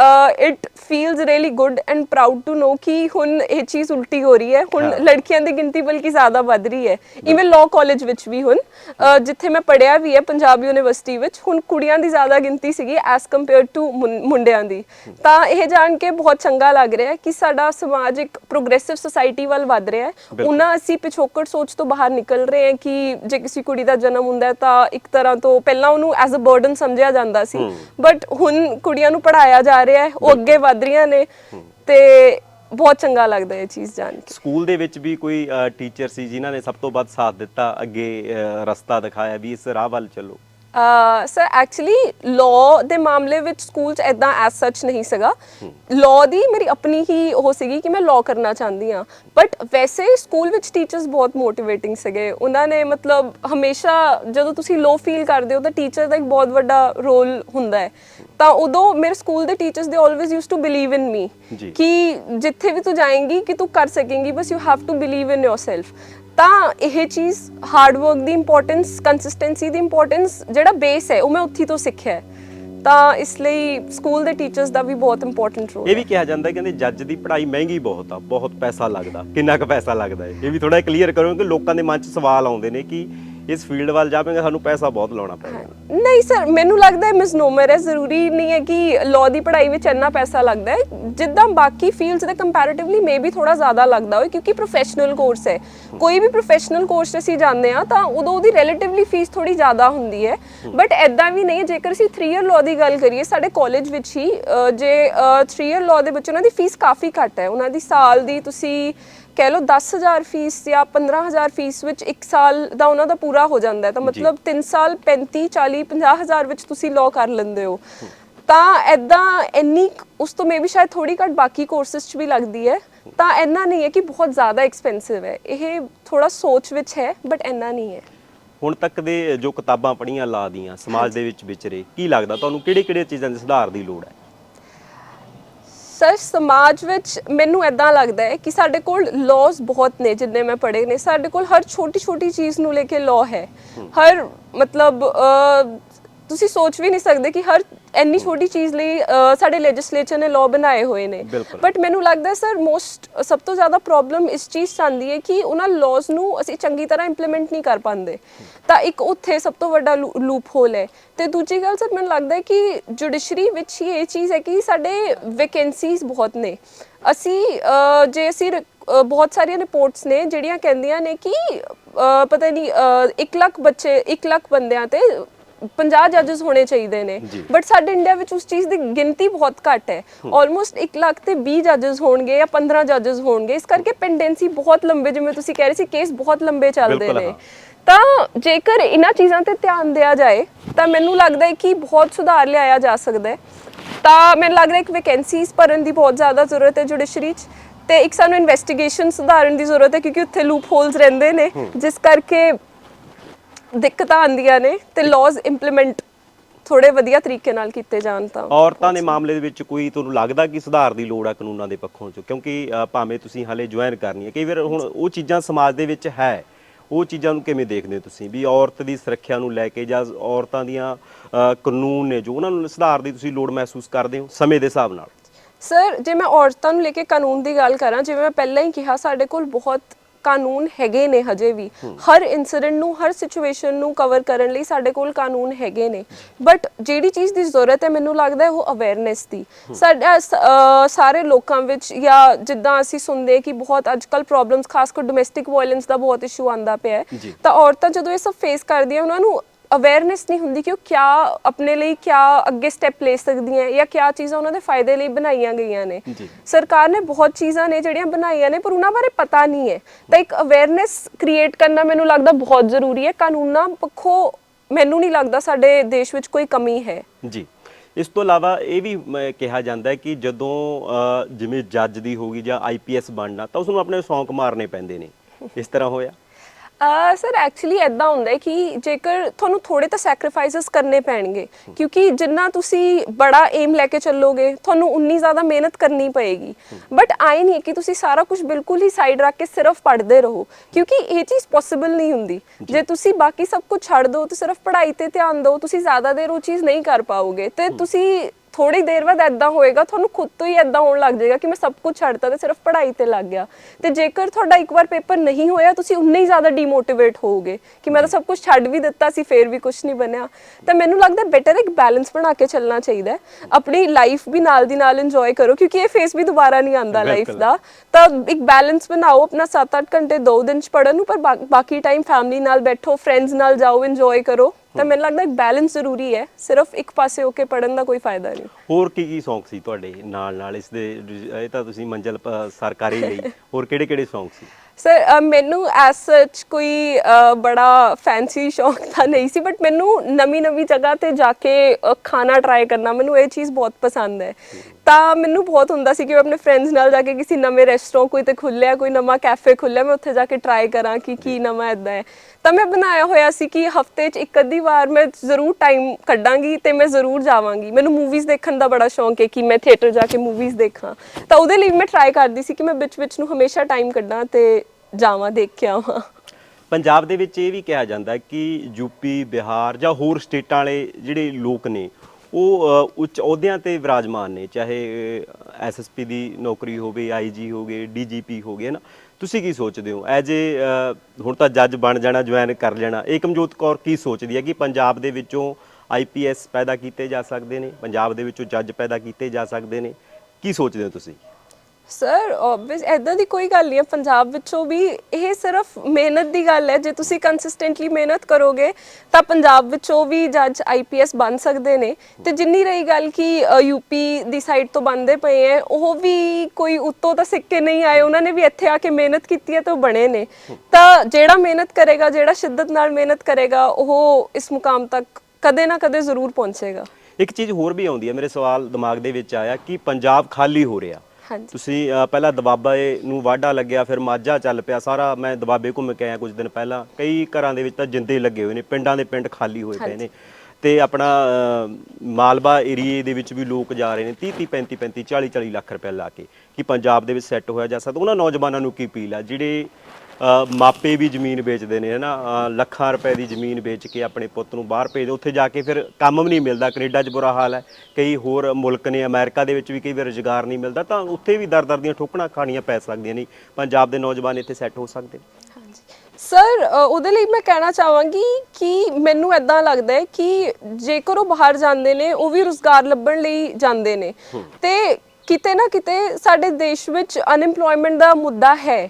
Speaker 2: it feels really good and proud to know ਕਿ ਹੁਣ ਇਹ ਚੀਜ਼ ਉਲਟੀ ਹੋ ਰਹੀ ਹੈ ਹੁਣ
Speaker 1: ਹਾਂ।
Speaker 2: ਲੜਕੀਆਂ ਦੀ ਗਿਣਤੀ ਬਲਕਿ ਜ਼ਿਆਦਾ ਵੱਧ ਰਹੀ ਹੈ ਇਵਨ ਲਾਅ ਕਾਲਜ ਵਿੱਚ ਵੀ ਹੁਣ ਅ, ਜਿੱਥੇ ਮੈਂ ਪੜ੍ਹਿਆ ਵੀ ਹੈ ਪੰਜਾਬ ਯੂਨੀਵਰਸਿਟੀ ਵਿੱਚ ਹੁਣ ਕੁੜੀਆਂ ਦੀ ਜ਼ਿਆਦਾ ਗਿਣਤੀ ਸੀਗੀ ਐਸ ਕੰਪੇਅਰ ਟੂ ਮੁੰਡਿਆਂ ਦੀ। ਤਾਂ ਇਹ ਜਾਣ ਕੇ ਬਹੁਤ ਚੰਗਾ ਲੱਗ ਰਿਹਾ ਹੈ ਕਿ ਸਾਡਾ ਸਮਾਜ ਇੱਕ ਪ੍ਰੋਗਰੈਸਿਵ ਸੁਸਾਇਟੀ ਵੱਲ ਵੱਧ ਰਿਹਾ ਹੈ। ਉਹਨਾਂ ਅਸੀਂ ਪਿਛੋਕੜ ਸੋਚ ਤੋਂ ਬਾਹਰ ਨਿਕਲ ਰਹੇ ਹਾਂ ਕਿ ਜੇ ਕਿਸੇ ਕੁੜੀ ਦਾ ਜਨਮ ਹੁੰਦਾ ਹੈ ਤਾਂ ਇੱਕ ਤਰ੍ਹਾਂ ਤੋਂ ਪਹਿਲਾਂ ਉਹਨੂੰ ਐਜ਼ ਅ ਬਰਡਨ ਸਮਝਿਆ ਜਾਂਦਾ ਸੀ। ਬਟ ਹੁਣ ਕੁੜੀਆਂ ਨੂੰ ਪੜਾਇਆ ਜਾ ਰਿਹਾ ਹੈ ਉਹ ਅੱਗੇ ਵਧ ਰਹੀਆਂ ਨੇ ਤੇ ਬਹੁਤ ਚੰਗਾ ਲੱਗਦਾ ਇਹ ਚੀਜ਼ ਜਾਣ ਕੇ।
Speaker 1: ਸਕੂਲ ਦੇ ਵਿੱਚ ਵੀ ਕੋਈ ਟੀਚਰ ਸੀ ਜਿਨ੍ਹਾਂ ਨੇ ਸਭ ਤੋਂ ਵੱਧ ਸਾਥ ਦਿੱਤਾ ਅੱਗੇ ਰਸਤਾ ਦਿਖਾਇਆ ਵੀ ਇਸ ਰਾਹ ਵੱਲ ਚੱਲੋ।
Speaker 2: ਸਰ ਐਕਚੁਅਲੀ ਲਾਅ ਦੇ ਮਾਮਲੇ ਵਿੱਚ ਸਕੂਲ 'ਚ ਐਦਾਂ ਐਸ ਸੱਚ ਨਹੀਂ ਸੀਗਾ। ਲਾਅ ਦੀ ਮੇਰੀ ਆਪਣੀ ਹੀ ਉਹ ਸੀਗੀ ਕਿ ਮੈਂ ਲਾਅ ਕਰਨਾ ਚਾਹੁੰਦੀ ਆ ਬਟ ਵੈਸੇ ਸਕੂਲ ਵਿੱਚ ਟੀਚਰਸ ਬਹੁਤ ਮੋਟੀਵੇਟਿੰਗ ਸੀਗੇ। ਉਹਨਾਂ ਨੇ ਮਤਲਬ ਹਮੇਸ਼ਾ ਜਦੋਂ ਤੁਸੀਂ ਲੋ ਫੀਲ ਕਰਦੇ ਹੋ ਤਾਂ ਟੀਚਰ ਦਾ ਇੱਕ ਬਹੁਤ ਵੱਡਾ ਰੋਲ ਹੁੰਦਾ ਹੈ। ਤਾਂ ਉਦੋਂ ਮੇਰੇ ਸਕੂਲ ਦੇ ਟੀਚਰਸ ਦੇ always used to believe in
Speaker 1: me.
Speaker 2: ਕਿ ਜਿੱਥੇ ਵੀ ਤੂੰ ਜਾਏਂਗੀ ਕਿ ਤੂੰ ਕਰ ਸਕੇਂਗੀ ਬਸ you have to believe in yourself ਤਾਂ ਇਹ ਚੀਜ਼ ਹਾਰਡ ਵਰਕ ਦੀ ਇੰਪੋਰਟੈਂਸ ਕੰਸਿਸਟੈਂਸੀ ਦੀ ਇੰਪੋਰਟੈਂਸ ਜਿਹੜਾ ਬੇਸ ਹੈ ਉਹ ਮੈਂ ਉੱਥੀ ਤੋਂ ਸਿੱਖਿਆ ਹੈ। ਤਾਂ ਇਸ ਲਈ ਸਕੂਲ ਦੇ ਟੀਚਰਸ ਦਾ ਵੀ ਬਹੁਤ ਇੰਪੋਰਟੈਂਟ ਰੋਲ
Speaker 1: ਇਹ ਵੀ ਕਿਹਾ ਜਾਂਦਾ ਕਹਿੰਦੇ ਜੱਜ ਦੀ ਪੜ੍ਹਾਈ ਮਹਿੰਗੀ ਬਹੁਤ ਆ ਬਹੁਤ ਪੈਸਾ ਲੱਗਦਾ ਕਿੰਨਾ ਕੁ ਪੈਸਾ ਲੱਗਦਾ ਹੈ। ਇਹ ਵੀ ਥੋੜਾ ਕਲੀਅਰ ਕਰੋ ਕਿ ਲੋਕਾਂ ਦੇ ਮਨ 'ਚ ਸਵਾਲ ਆਉਂਦੇ ਨੇ ਕਿ ਇਸ ਫੀਲਡ ਵੱਲ ਜਾਵਾਂਗੇ, ਸਾਨੂੰ ਪੈਸਾ ਬਹੁਤ ਲਾਉਣਾ ਪਏਗਾ
Speaker 2: ਨਹੀਂ ਸਰ, ਮੈਨੂੰ ਲੱਗਦਾ ਹੈ ਮਿਸਨੋਮਰ ਹੈ, ਜ਼ਰੂਰੀ ਨਹੀਂ ਹੈ ਕਿ ਲਾਅ ਦੀ ਪੜ੍ਹਾਈ ਵਿੱਚ ਇੰਨਾ ਪੈਸਾ ਲੱਗਦਾ ਹੈ। ਜਿੱਦਾਂ ਬਾਕੀ ਫੀਲਡਸ ਦੇ ਕੰਪੈਰੀਟਿਵਲੀ ਮੇਬੀ ਥੋੜਾ ਜ਼ਿਆਦਾ ਲੱਗਦਾ ਹੋਵੇ, ਕਿਉਂਕਿ ਪ੍ਰੋਫੈਸ਼ਨਲ ਕੋਰਸ ਹੈ। ਕੋਈ ਵੀ ਪ੍ਰੋਫੈਸ਼ਨਲ ਕੋਰਸ ਅਸੀਂ ਜਾਂਦੇ ਆ ਤਾਂ ਉਦੋਂ ਉਹਦੀ ਰਿਲੇਟਿਵਲੀ ਫੀਸ ਥੋੜੀ ਜ਼ਿਆਦਾ ਹੁੰਦੀ ਹੈ। ਬਟ ਐਦਾਂ ਵੀ ਨਹੀਂ ਜੇਕਰ ਅਸੀਂ 3 ਇਅਰ ਲਾਅ ਦੀ ਗੱਲ ਕਰੀਏ, ਸਾਡੇ ਕਾਲਜ ਵਿੱਚ ਹੀ ਜੇ 3 ਇਅਰ ਲਾਅ ਦੇ ਵਿੱਚ ਉਹਨਾਂ ਦੀ ਫੀਸ ਕਾਫੀ ਘੱਟ ਹੈ। ਉਹਨਾਂ ਦੀ ਸਾਲ ਦੀ ਤੁਸੀਂ ਕਹਿ ਲਓ 10000 ਫੀਸ ਜਾਂ 15000 ਫੀਸ ਵਿੱਚ 1 ਸਾਲ ਦਾ ਉਹਨਾਂ ਦਾ ਪੂਰਾ ਹੋ ਜਾਂਦਾ ਹੈ ਤਾਂ ਮਤਲਬ 3 ਸਾਲ 35 40 50000 ਵਿੱਚ ਤੁਸੀਂ ਲਾਅ ਕਰ ਲੈਂਦੇ ਹੋ। ਤਾਂ ਐਦਾਂ ਇੰਨੀ ਉਸ ਤੋਂ ਮੇਬੀ ਸ਼ਾਇਦ ਥੋੜੀ ਘੱਟ ਬਾਕੀ ਕੋਰਸਸ 'ਚ ਵੀ ਲੱਗਦੀ ਹੈ ਤਾਂ ਇੰਨਾ ਨਹੀਂ ਹੈ ਕਿ ਬਹੁਤ ਜ਼ਿਆਦਾ ਐਕਸਪੈਂਸਿਵ ਹੈ। ਇਹ ਥੋੜਾ ਸੋਚ ਵਿੱਚ ਹੈ ਬਟ ਇੰਨਾ ਨਹੀਂ ਹੈ।
Speaker 1: ਹੁਣ ਤੱਕ ਦੇ ਜੋ ਕਿਤਾਬਾਂ ਪੜ੍ਹੀਆਂ ਲਾ ਦੀਆਂ ਸਮਾਜ ਦੇ ਵਿੱਚ ਵਿਚਰੇ ਕੀ ਲੱਗਦਾ ਤੁਹਾਨੂੰ? ਕਿਹੜੇ ਕਿਹੜੇ ਚੀਜ਼ਾਂ ਦੇ ਸੁਧਾਰ ਦੀ ਲੋੜ ਹੈ?
Speaker 2: ਸਰ, ਸਮਾਜ ਵਿੱਚ ਮੈਨੂੰ ਐਦਾਂ ਲੱਗਦਾ ਹੈ ਕਿ ਸਾਡੇ ਕੋਲ ਲਾਜ਼ ਬਹੁਤ ਨੇ ਜਿੰਨੇ ਮੈਂ ਪੜ੍ਹੇ ਨੇ। ਸਾਡੇ ਕੋਲ ਹਰ ਛੋਟੀ ਛੋਟੀ ਚੀਜ਼ ਨੂੰ ਲੈ ਕੇ ਲਾਅ ਹੈ। ਹਰ ਮਤਲਬ ਤੁਸੀਂ ਸੋਚ ਵੀ ਨਹੀਂ ਸਕਦੇ ਕਿ ਹਰ ਇੰਨੀ ਛੋਟੀ ਚੀਜ਼ ਲਈ ਸਾਡੇ ਲੈਜਿਸਲੇਚਰ ਨੇ ਲਾਅ ਬਣਾਏ ਹੋਏ ਨੇ। ਬਟ ਮੈਨੂੰ ਲੱਗਦਾ ਸਰ ਮੋਸਟ ਸਭ ਤੋਂ ਜ਼ਿਆਦਾ ਪ੍ਰੋਬਲਮ ਇਸ ਚੀਜ਼ 'ਚ ਆਉਂਦੀ ਹੈ ਕਿ ਉਹਨਾਂ ਲਾਜ਼ ਨੂੰ ਅਸੀਂ ਚੰਗੀ ਤਰ੍ਹਾਂ ਇੰਪਲੀਮੈਂਟ ਨਹੀਂ ਕਰ ਪਾਉਂਦੇ। ਤਾਂ ਇੱਕ ਉੱਥੇ ਸਭ ਤੋਂ ਵੱਡਾ ਲੂਪ ਹੋਲ ਹੈ। ਤੇ ਦੂਜੀ ਗੱਲ ਸਰ ਮੈਨੂੰ ਲੱਗਦਾ ਹੈ ਕਿ ਜੁਡੀਸ਼ਰੀ ਵਿੱਚ ਹੀ ਇਹ ਚੀਜ਼ ਹੈ ਕਿ ਸਾਡੇ ਵੈਕੈਂਸੀਜ਼ ਬਹੁਤ ਨੇ। ਅਸੀਂ ਜੇ ਅਸੀਂ ਬਹੁਤ ਸਾਰੀਆਂ ਰਿਪੋਰਟਸ ਨੇ ਜਿਹੜੀਆਂ ਕਹਿੰਦੀਆਂ ਨੇ ਕਿ ਪਤਾ ਨਹੀਂ 1 ਲੱਖ ਬੱਚੇ 1 ਲੱਖ ਬੰਦਿਆਂ ਤੇ 50 ਜੱਜਸ ਹੋਣੇ ਚਾਹੀਦੇ ਨੇ। ਬਟ ਸਾਡੇ ਇੰਡੀਆ ਵਿੱਚ ਉਸ ਚੀਜ਼ ਦੀ ਗਿਣਤੀ ਬਹੁਤ ਘੱਟ ਹੈ। ਆਲਮੋਸਟ 1 ਲੱਖ ਤੇ 20 ਜੱਜਸ ਹੋਣਗੇ ਜਾਂ 15 ਜੱਜਸ ਹੋਣਗੇ। ਇਸ ਕਰਕੇ ਪੈਂਡੈਂਸੀ ਬਹੁਤ ਲੰਬੇ ਜਿਵੇਂ ਤੁਸੀਂ ਕਹਿ ਰਹੇ ਸੀ ਕੇਸ ਬਹੁਤ ਲੰਬੇ ਚੱਲਦੇ ਨੇ। ਤਾਂ ਜੇਕਰ ਇਹਨਾਂ ਚੀਜ਼ਾਂ ਤੇ ਧਿਆਨ ਦਿਆ ਜਾਏ ਤਾਂ ਮੈਨੂੰ ਲੱਗਦਾ ਹੈ ਕਿ ਬਹੁਤ ਸੁਧਾਰ ਲਿਆਇਆ ਜਾ ਸਕਦਾ ਹੈ। ਤਾਂ ਮੈਨੂੰ ਲੱਗਦਾ ਹੈ ਕਿ ਵੈਕੈਂਸੀਜ਼ ਭਰਨ ਦੀ ਬਹੁਤ ਜ਼ਿਆਦਾ ਜ਼ਰੂਰਤ ਹੈ ਜੁਡੀਸ਼ਰੀ 'ਚ। ਤੇ ਇੱਕ ਸਾਨੂੰ ਇਨਵੈਸਟੀਗੇਸ਼ਨ ਸੁਧਾਰਨ ਦੀ ਜ਼ਰੂਰਤ ਹੈ ਕਿਉਂਕਿ ਉੱਥੇ ਲੂਪ ਹੋਲਸ ਰਹਿੰਦੇ ਨੇ। ਜਿਸ ਕਰਕੇ ਦਿੱਕਤਾਂ ਆਉਂਦੀਆਂ ਨੇ ਤੇ ਲਾਜ਼ ਇੰਪਲੀਮੈਂਟ ਥੋੜੇ ਵਧੀਆ ਤਰੀਕੇ ਨਾਲ ਕੀਤੇ ਜਾਣ ਤਾਂ।
Speaker 1: ਔਰਤਾਂ ਦੇ ਮਾਮਲੇ ਦੇ ਵਿੱਚ ਕੋਈ ਤੁਹਾਨੂੰ ਲੱਗਦਾ ਕਿ ਸੁਧਾਰ ਦੀ ਲੋੜ ਆ ਕਾਨੂੰਨਾਂ ਦੇ ਪੱਖੋਂ ਚੋਂ? ਕਿਉਂਕਿ ਅ, ਭਾਵੇਂ ਤੁਸੀਂ ਹਾਲੇ ਜੁਆਇਨ ਕਰਨੀ ਹੈ ਕਈ ਵਾਰ ਹੁਣ ਉਹ ਚੀਜ਼ਾਂ ਸਮਾਜ ਦੇ ਵਿੱਚ ਹੈ। ਉਹ ਚੀਜ਼ਾਂ ਨੂੰ ਕਿਵੇਂ ਦੇਖਦੇ ਹੋ ਤੁਸੀਂ? ਵੀ ਔਰਤ ਦੀ ਸੁਰੱਖਿਆ ਨੂੰ ਲੈ ਕੇ ਜਾਂ ਔਰਤਾਂ ਦੀਆਂ ਅ, ਕਾਨੂੰਨ ਨੇ ਜੋ ਉਹਨਾਂ ਨੂੰ ਸੁਧਾਰ ਦੀ ਤੁਸੀਂ ਲੋੜ ਮਹਿਸੂਸ ਕਰਦੇ ਹੋ ਸਮੇਂ ਦੇ ਹਿਸਾਬ ਨਾਲ?
Speaker 2: ਸਰ ਜੇ ਮੈਂ ਔਰਤਾਂ ਨੂੰ ਲੈ ਕੇ ਕਾਨੂੰਨ ਦੀ ਗੱਲ ਕਰਾਂ ਜਿਵੇਂ ਮੈਂ ਪਹਿਲਾਂ ਹੀ ਕਿਹਾ ਸਾਡੇ ਕੋਲ ਬਹੁਤ ਕਾਨੂੰਨ ਹੈਗੇ ਨੇ ਹਜੇ ਵੀ। ਹਰ ਇਨਸੀਡੈਂਟ ਨੂੰ ਹਰ ਸਿਚੁਏਸ਼ਨ ਨੂੰ ਕਵਰ ਕਰਨ ਲਈ ਸਾਡੇ ਕੋਲ ਕਾਨੂੰਨ ਹੈਗੇ ਨੇ। ਬਟ ਜਿਹੜੀ ਚੀਜ਼ ਦੀ ਜ਼ਰੂਰਤ ਹੈ ਮੈਨੂੰ ਲੱਗਦਾ ਹੈ ਉਹ ਅਵੇਅਰਨੈਸ ਦੀ। ਸਾਡਾ ਸਾਰੇ ਲੋਕਾਂ ਵਿੱਚ ਜਾਂ ਜਿੱਦਾਂ ਅਸੀਂ ਸੁਣਦੇ ਕਿ ਬਹੁਤ ਅੱਜਕੱਲ ਪ੍ਰੋਬਲਮਸ ਖਾਸ ਕਰ ਡੋਮੈਸਟਿਕ ਵਾਇਲੈਂਸ ਦਾ ਬਹੁਤ ਇਸ਼ੂ ਆਂਦਾ ਪਿਆ ਹੈ। ਤਾਂ ਔਰਤਾਂ ਜਦੋਂ ਇਹ ਸਭ ਫੇਸ ਕਰਦੀਆਂ ਉਹਨਾਂ ਨੂੰ ਅਵੇਅਰਨੈਸ ਨਹੀਂ ਹੁੰਦੀ ਕਿ ਉਹ ਕਿਆ ਆਪਣੇ ਲਈ ਕਿਆ ਅੱਗੇ ਸਟੈਪ ਲੈ ਸਕਦੀਆਂ ਜਾਂ ਕਿਆ ਚੀਜ਼ਾਂ ਉਹਨਾਂ ਦੇ ਫਾਇਦੇ ਲਈ ਬਣਾਈਆਂ ਗਈਆਂ ਨੇ। ਸਰਕਾਰ ਨੇ ਬਹੁਤ ਚੀਜ਼ਾਂ ਨੇ ਜਿਹੜੀਆਂ ਬਣਾਈਆਂ ਨੇ ਪਰ ਉਹਨਾਂ ਬਾਰੇ ਪਤਾ ਨਹੀਂ ਹੈ। ਤਾਂ ਇੱਕ ਅਵੇਅਰਨੈਸ ਕ੍ਰੀਏਟ ਕਰਨਾ ਮੈਨੂੰ ਲੱਗਦਾ ਬਹੁਤ ਜ਼ਰੂਰੀ ਹੈ। ਕਾਨੂੰਨਾਂ ਪੱਖੋਂ ਮੈਨੂੰ ਨਹੀਂ ਲੱਗਦਾ ਸਾਡੇ ਦੇਸ਼ ਵਿੱਚ ਕੋਈ ਕਮੀ ਹੈ।
Speaker 1: ਜੀ। ਇਸ ਤੋਂ ਇਲਾਵਾ ਇਹ ਵੀ ਕਿਹਾ ਜਾਂਦਾ ਹੈ ਕਿ ਜਦੋਂ ਜਿਵੇਂ ਜੱਜ ਦੀ ਹੋਗੀ ਜਾਂ ਆਈਪੀਐਸ ਬਣਨਾ ਤਾਂ ਉਸ ਨੂੰ ਆਪਣੇ ਸ਼ੌਂਕ ਮਾਰਨੇ ਪੈਂਦੇ ਨੇ। ਇਸ ਤਰ੍ਹਾਂ ਹੋਇਆ?
Speaker 2: ਸਰ ਐਕਚੁਅਲੀ ਐਦਾਂ ਹੁੰਦਾ ਹੈ ਕਿ ਜੇਕਰ ਤੁਹਾਨੂੰ ਥੋੜੇ ਤਾਂ ਸੈਕਰੀਫਾਈਸਸ ਕਰਨੇ ਪੈਣਗੇ ਕਿਉਂਕਿ ਜਿੰਨਾ ਤੁਸੀਂ ਬੜਾ ਏਮ ਲੈ ਕੇ ਚੱਲੋਗੇ ਤੁਹਾਨੂੰ ਉਨੀ ਜ਼ਿਆਦਾ ਮਿਹਨਤ ਕਰਨੀ ਪਏਗੀ। ਬਟ ਆਈ ਨਹੀਂ ਕਿ ਤੁਸੀਂ ਸਾਰਾ ਕੁਝ ਬਿਲਕੁਲ ਹੀ ਸਾਈਡ ਰੱਖ ਕੇ ਸਿਰਫ ਪੜ੍ਹਦੇ ਰਹੋ ਕਿਉਂਕਿ ਇਹ ਚੀਜ਼ ਪੋਸੀਬਲ ਨਹੀਂ ਹੁੰਦੀ। ਜੇ। ਤੁਸੀਂ ਬਾਕੀ ਸਭ ਕੁਝ ਛੱਡ ਦਿਓ ਤੇ ਸਿਰਫ ਪੜ੍ਹਾਈ ਤੇ ਧਿਆਨ ਦਿਓ ਤੁਸੀਂ ਜ਼ਿਆਦਾ ਦੇਰ ਉਹ ਚੀਜ਼ ਨਹੀਂ ਕਰ ਪਾਓਗੇ। ਤੇ ਤੁਸੀਂ ਥੋੜੀ ਦੇਰ ਬਾਅਦ ਐਦਾਂ ਹੋਏਗਾ ਤੁਹਾਨੂੰ ਖੁਦ ਤੋਂ ਹੀ ਐਦਾਂ ਹੋਣ ਲੱਗ ਜਾਏਗਾ ਕਿ ਮੈਂ ਸਭ ਕੁਝ ਛੱਡਤਾ ਤੇ ਸਿਰਫ ਪੜ੍ਹਾਈ ਤੇ ਲੱਗ ਗਿਆ। ਤੇ ਜੇਕਰ ਤੁਹਾਡਾ ਇੱਕ ਵਾਰ ਪੇਪਰ ਨਹੀਂ ਹੋਇਆ ਤੁਸੀਂ ਉਨੇ ਹੀ ਜ਼ਿਆਦਾ ਡੀਮੋਟੀਵੇਟ ਹੋਵੋਗੇ ਕਿ ਮੈਂ ਤਾਂ ਸਭ ਕੁਝ ਛੱਡ ਵੀ ਦਿੱਤਾ ਸੀ ਫੇਰ ਵੀ ਕੁਝ ਨਹੀਂ ਬਣਿਆ। ਤਾਂ ਮੈਨੂੰ ਲੱਗਦਾ ਬੈਟਰ ਇੱਕ ਬੈਲੈਂਸ ਬਣਾ ਕੇ ਚੱਲਣਾ ਚਾਹੀਦਾ ਆਪਣੀ ਲਾਈਫ ਵੀ ਨਾਲ ਦੀ ਨਾਲ ਇੰਜੋਏ ਕਰੋ ਕਿਉਂਕਿ ਇਹ ਫੇਸ ਵੀ ਦੁਬਾਰਾ ਨਹੀਂ ਆਉਂਦਾ ਲਾਈਫ। ਦਾ। ਤਾਂ ਇੱਕ ਬੈਲੈਂਸ ਬਣਾਓ ਆਪਣਾ 7-8 ਘੰਟੇ ਦੋ ਦਿਨ ਚ ਪੜਨ ਨੂੰ ਪਰ ਬਾਕੀ ਟਾਈਮ ਫੈਮਿਲੀ ਨਾਲ ਬੈਠੋ ਫਰੈਂਡਸ ਨਾਲ ਜਾਓ ਇੰਜੋਏ ਕਰੋ। ਤਾਂ ਮੈਨੂੰ ਲੱਗਦਾ ਇੱਕ ਬੈਲੈਂਸ ਜ਼ਰੂਰੀ ਹੈ ਸਿਰਫ ਇੱਕ ਪਾਸੇ ਹੋ ਕੇ ਪੜਨ ਦਾ ਕੋਈ ਫਾਇਦਾ ਨਹੀਂ।
Speaker 1: ਹੋਰ ਕੀ ਕੀ ਸ਼ੌਂਕ ਸੀ ਤੁਹਾਡੇ ਨਾਲ ਨਾਲ? ਇਸ ਦੇ ਇਹ ਤਾਂ ਤੁਸੀਂ ਮੰਜ਼ਲ ਪ- ਸਰਕਾਰੀ *laughs* ਲਈ। ਹੋਰ ਕਿਹੜੇ ਕਿਹੜੇ ਸ਼ੌਂਕ ਸੀ?
Speaker 2: ਸਰ ਮੈਨੂੰ ਐਸ ਸੱਚ ਕੋਈ ਅ, ਬੜਾ ਫੈਂਸੀ ਸ਼ੌਕ ਤਾਂ ਨਹੀਂ ਸੀ ਬਟ ਮੈਨੂੰ ਨਵੀਂ ਨਵੀਂ ਜਗ੍ਹਾ ਤੇ ਜਾ ਕੇ ਅ, ਖਾਣਾ ਟਰਾਈ ਕਰਨਾ ਮੈਨੂੰ ਇਹ ਚੀਜ਼ ਬਹੁਤ ਪਸੰਦ ਹੈ। ਤਾਂ ਮੈਨੂੰ ਬਹੁਤ ਹੁੰਦਾ ਸੀ ਕਿ ਮੈਂ ਆਪਣੇ ਫਰੈਂਡਸ ਨਾਲ ਜਾ ਕੇ ਕਿਸੇ ਨਵੇਂ ਰੈਸਟੋਰੈਂਟ ਕੋਈ ਤੇ ਖੁੱਲਿਆ ਕੋਈ ਨਵਾਂ ਕੈਫੇ ਖੁੱਲਿਆ ਮੈਂ ਉੱਥੇ ਜਾ ਕੇ ਟਰਾਈ ਕਰਾਂ ਕਿ ਕੀ ਨਵਾਂ ਇਦਾਂ ਹੈ। ਤਾਂ ਮੈਂ ਬਣਾਇਆ ਹੋਇਆ ਸੀ ਕਿ ਹਫ਼ਤੇ 'ਚ ਇੱਕ ਅੱਧੀ ਵਾਰ ਮੈਂ ਜ਼ਰੂਰ ਟਾਈਮ ਕੱਢਾਂਗੀ ਤੇ ਮੈਂ ਜ਼ਰੂਰ ਜਾਵਾਂਗੀ। ਮੈਨੂੰ ਮੂਵੀਜ਼ ਦੇਖਣ ਦਾ ਬੜਾ ਸ਼ੌਂਕ ਹੈ ਕਿ ਮੈਂ ਥੀਏਟਰ ਜਾ ਕੇ ਮੂਵੀਜ਼ ਦੇਖਾਂ। ਤਾਂ ਉਹਦੇ ਲਈ ਮੈਂ ਟਰਾਈ ਕਰਦੀ ਸੀ ਕਿ ਮੈਂ ਵਿੱਚ ਵਿੱਚ ਨੂੰ ਹਮੇਸ਼ਾ ਟਾਈਮ ਕੱਢਾਂ ਤੇ ਜਾਵਾਂ ਦੇਖ ਕੇ ਆਵਾਂ
Speaker 1: ਪੰਜਾਬ ਦੇ ਵਿੱਚ ਇਹ ਵੀ ਕਿਹਾ ਜਾਂਦਾ ਹੈ ਕਿ ਯੂਪੀ ਬਿਹਾਰ ਜਾਂ ਹੋਰ ਸਟੇਟਾਂ ਵਾਲੇ ਜਿਹੜੇ ਲੋਕ ਨੇ ਉਹ ਅ, ਉੱਚ ਅਹੁਦਿਆਂ ਤੇ ਵਿਰਾਜਮਾਨ ਨੇ ਚਾਹੇ ਐਸਐਸਪੀ ਦੀ ਨੌਕਰੀ ਹੋਵੇ ਆਈਜੀ ਹੋਵੇ ਡੀਜੀਪੀ ਹੋਗੇ ਨਾ ਤੁਸੀਂ ਕੀ ਸੋਚਦੇ ਹੋ? ਐਜ ਏ ਹੁਣ ਤਾਂ ਜੱਜ ਬਣ ਜਾਣਾ ਜੁਆਇਨ ਕਰ ਲੈਣਾ ਏਕਮਜੋਤ ਕੌਰ ਕੀ ਸੋਚਦੀ ਹੈ ਕਿ ਪੰਜਾਬ ਦੇ ਵਿੱਚੋਂ ਆਈਪੀਐਸ ਪੈਦਾ ਕੀਤੇ ਜਾ ਸਕਦੇ ਨੇ? ਪੰਜਾਬ ਦੇ ਵਿੱਚੋਂ ਜੱਜ ਪੈਦਾ ਕੀਤੇ ਜਾ ਸਕਦੇ ਨੇ? ਕੀ ਸੋਚਦੇ ਹੋ ਤੁਸੀਂ?
Speaker 2: ਸਰ ਆਬਵੀਅਸ ਐਦਾਂ ਦੀ ਕੋਈ ਗੱਲ ਨਹੀਂ ਹੈ। ਪੰਜਾਬ ਵਿੱਚੋਂ ਵੀ ਇਹ ਸਿਰਫ ਮਿਹਨਤ ਦੀ ਗੱਲ ਹੈ। ਜੇ ਤੁਸੀਂ ਕੰਸਿਸਟੈਂਟਲੀ ਮਿਹਨਤ ਕਰੋਗੇ, ਤਾਂ ਪੰਜਾਬ ਵਿੱਚੋਂ ਵੀ ਜੱਜ ਆਈਪੀਐਸ ਬਣ ਸਕਦੇ ਨੇ। ਤੇ ਜਿੰਨੀ ਰਹੀ ਗੱਲ ਕਿ ਯੂਪੀ ਦੀ ਸਾਈਡ ਤੋਂ ਬਣਦੇ ਪਏ ਹੈ, ਉਹ ਵੀ ਕੋਈ ਉੱਤੋਂ ਤਾਂ ਸਿੱਖ ਨਹੀਂ ਆਏ। ਉਹਨਾਂ ਨੇ ਵੀ ਇੱਥੇ ਆ ਕੇ ਮਿਹਨਤ ਕੀਤੀ ਹੈ ਤੇ ਉਹ ਬਣੇ ਨੇ। ਤਾਂ ਜਿਹੜਾ ਮਿਹਨਤ ਕਰੇਗਾ, ਜਿਹੜਾ ਸ਼ਿੱਦਤ ਨਾਲ ਮਿਹਨਤ ਕਰੇਗਾ, ਉਹ ਇਸ ਮੁਕਾਮ ਤੱਕ ਕਦੇ ਨਾ ਕਦੇ ਜ਼ਰੂਰ ਪਹੁੰਚੇਗਾ।
Speaker 1: ਇੱਕ ਚੀਜ਼ ਹੋਰ ਵੀ ਆਉਂਦੀ ਹੈ। ਮੇਰੇ ਸਵਾਲ ਦਿਮਾਗ ਦੇ ਵਿੱਚ ਆਇਆ ਕਿ ਪੰਜਾਬ ਖਾਲੀ ਹੋ ਰਿਹਾ। ਤੁਸੀਂ ਪਹਿਲਾਂ ਦਬਾਬੇ ਨੂੰ ਵਾਢਾ ਲੱਗਿਆ ਫਿਰ ਮਾਝਾ ਚੱਲ ਪਿਆ ਸਾਰਾ ਮੈਂ ਦਬਾਬੇ ਘੁੰਮ ਕੇ ਆਇਆ ਕੁਝ ਦਿਨ ਪਹਿਲਾਂ। ਕਈ ਘਰਾਂ ਦੇ ਵਿੱਚ ਤਾਂ ਜਿੰਦੇ ਲੱਗੇ ਹੋਏ ਨੇ ਪਿੰਡਾਂ ਦੇ ਪਿੰਡ ਖਾਲੀ ਹੋਏ ਪਏ ਨੇ। ਤੇ ਆਪਣਾ ਮਾਲਵਾ ਏਰੀਏ ਦੇ ਵਿੱਚ ਵੀ ਲੋਕ ਜਾ ਰਹੇ ਨੇ 30 30 35 35 40 40 ਲੱਖ ਰੁਪਏ ਲਾ ਕੇ ਕਿ ਪੰਜਾਬ ਦੇ ਵਿੱਚ ਸੈੱਟ ਹੋਇਆ ਜਾ ਸਕਦਾ। ਉਹਨਾਂ ਨੌਜਵਾਨਾਂ ਨੂੰ ਕੀ ਅਪੀਲ ਆ? ਜਿਹੜੇ ਮਾਪੇ ਵੀ ਜ਼ਮੀਨ ਵੇਚਦੇ ਨੇ ਹਨਾ? ਲੱਖਾਂ ਰੁਪਏ ਦੀ ਜ਼ਮੀਨ ਵੇਚ ਕੇ ਆਪਣੇ ਪੁੱਤ ਨੂੰ ਬਾਹਰ ਭੇਜਦੇ ਉੱਥੇ ਜਾ ਕੇ ਫਿਰ ਕੰਮ ਵੀ ਨਹੀਂ ਮਿਲਦਾ। ਕੈਨੇਡਾ 'ਚ ਬੁਰਾ ਹਾਲ ਹੈ। ਕਈ ਹੋਰ ਮੁਲਕ ਨੇ ਅਮਰੀਕਾ ਦੇ ਵਿੱਚ ਵੀ ਕਈ ਵਾਰ ਰੁਜ਼ਗਾਰ ਨਹੀਂ ਮਿਲਦਾ। ਤਾਂ ਉੱਥੇ ਵੀ ਦਰ ਦਰ ਦੀਆਂ ਠੋਕਣਾ ਖਾਣੀਆਂ ਪੈ ਸਕਦੀਆਂ ਨੇ। ਪੰਜਾਬ ਦੇ ਨੌਜਵਾਨ ਇੱਥੇ ਸੈੱਟ ਹੋ ਸਕਦੇ
Speaker 2: ਸਰ ਉਹਦੇ ਲਈ ਮੈਂ ਕਹਿਣਾ ਚਾਹਾਂਗੀ ਕਿ ਮੈਨੂੰ ਐਦਾਂ ਲੱਗਦਾ ਹੈ ਕਿ ਜੇਕਰ ਉਹ ਬਾਹਰ ਜਾਂਦੇ ਨੇ ਉਹ ਵੀ ਰੁਜ਼ਗਾਰ ਲੱਭਣ ਲਈ ਜਾਂਦੇ ਨੇ। ਤੇ ਕਿਤੇ ਨਾ ਕਿਤੇ ਸਾਡੇ ਦੇਸ਼ ਵਿੱਚ ਅਨਇੰਪਲੋਇਮੈਂਟ ਦਾ ਮੁੱਦਾ ਹੈ।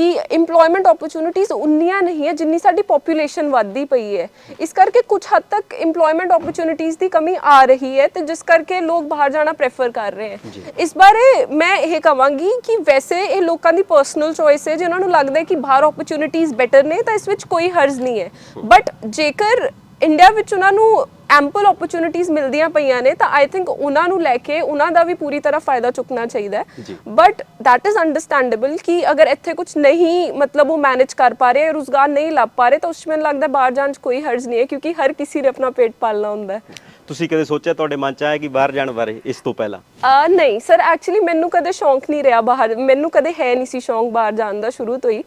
Speaker 2: ਕਿ EMPLOYMENT ਓਪਰਚ्युनिटीज ਉਨੀਆਂ ਨਹੀਂ ਹੈ ਜਿੰਨੀ ਸਾਡੀ ਪੋਪੂਲੇਸ਼ਨ ਵੱਧਦੀ ਪਈ ਹੈ। ਇਸ ਕਰਕੇ ਕੁਝ ਹੱਦ ਤੱਕ EMPLOYMENT ਓਪਰਚ्युनिटीज ਦੀ ਕਮੀ ਆ ਰਹੀ ਹੈ ਤੇ ਜਿਸ ਕਰਕੇ ਲੋਕ ਬਾਹਰ ਜਾਣਾ ਪ੍ਰੇਫਰ ਕਰ ਰਹੇ ਹਨ ਇਸ ਬਾਰੇ ਮੈਂ ਇਹ ਕਹਾਂਗੀ ਕਿ ਵੈਸੇ ਇਹ ਲੋਕਾਂ ਦੀ ਪਰਸਨਲ ਚੋਇਸ ਹੈ ਜਿਨ੍ਹਾਂ ਨੂੰ ਲੱਗਦਾ ਹੈ ਕਿ ਬਾਹਰ ਓਪਰਚ्युनिटीज ਬੈਟਰ ਨੇ ਤਾਂ ਇਸ ਵਿੱਚ ਕੋਈ ਹਰਜ ਨਹੀਂ ਹੈ। ਬਟ ਜੇਕਰ ਇੰਡੀਆ ਵਿੱਚ ਉਹਨਾਂ ਨੂੰ ਐਂਪਲ ਓਪਰਚ्युनिटीज ਮਿਲਦੀਆਂ ਪਈਆਂ ਨੇ ਤਾਂ ਆਈ ਥਿੰਕ ਉਹਨਾਂ ਨੂੰ ਲੈ ਕੇ ਉਹਨਾਂ ਦਾ ਵੀ ਪੂਰੀ ਤਰ੍ਹਾਂ ਫਾਇਦਾ ਚੁੱਕਣਾ ਚਾਹੀਦਾ ਬਟ ਥੈਟ ਇਜ਼ ਅੰਡਰਸਟੈਂਡੇਬਲ ਕਿ ਅਗਰ ਇੱਥੇ ਕੁਝ ਨਹੀਂ ਮਤਲਬ ਉਹ ਮੈਨੇਜ ਕਰ ਪਾ ਰਹੇ ਰੋਜ਼ਗਾਰ ਨਹੀਂ ਲੱਭ ਪਾ ਰਹੇ ਤਾਂ ਉਸ ਮੈਨੂੰ ਲੱਗਦਾ ਬਾਹਰ ਜਾਣ 'ਚ ਕੋਈ ਹਰਜ ਨਹੀਂ ਹੈ ਕਿਉਂਕਿ ਹਰ ਕਿਸੇ ਨੇ ਆਪਣਾ ਪੇਟ ਪਾਲਣਾ ਹੁੰਦਾ ਹੈ।
Speaker 1: ਤੁਸੀਂ ਕਦੇ ਸੋਚਿਆ ਤੁਹਾਡੇ ਮਨ 'ਚ ਆਇਆ ਕਿ ਬਾਹਰ ਜਾਣ ਬਾਰੇ ਇਸ ਤੋਂ ਪਹਿਲਾਂ?
Speaker 2: ਆ ਨਹੀਂ ਸਰ ਐਕਚੁਅਲੀ ਮੈਨੂੰ ਕਦੇ ਸ਼ੌਂਕ ਨਹੀਂ ਰਿਹਾ ਬਾਹਰ ਮੈਨੂੰ ਕਦੇ ਹੈ ਨਹੀਂ ਸੀ ਸ਼ੌਂਕ ਬਾਹਰ ਜਾਣ ਦਾ ਸ਼ੁਰੂ ਤੋਂ ਹੀ।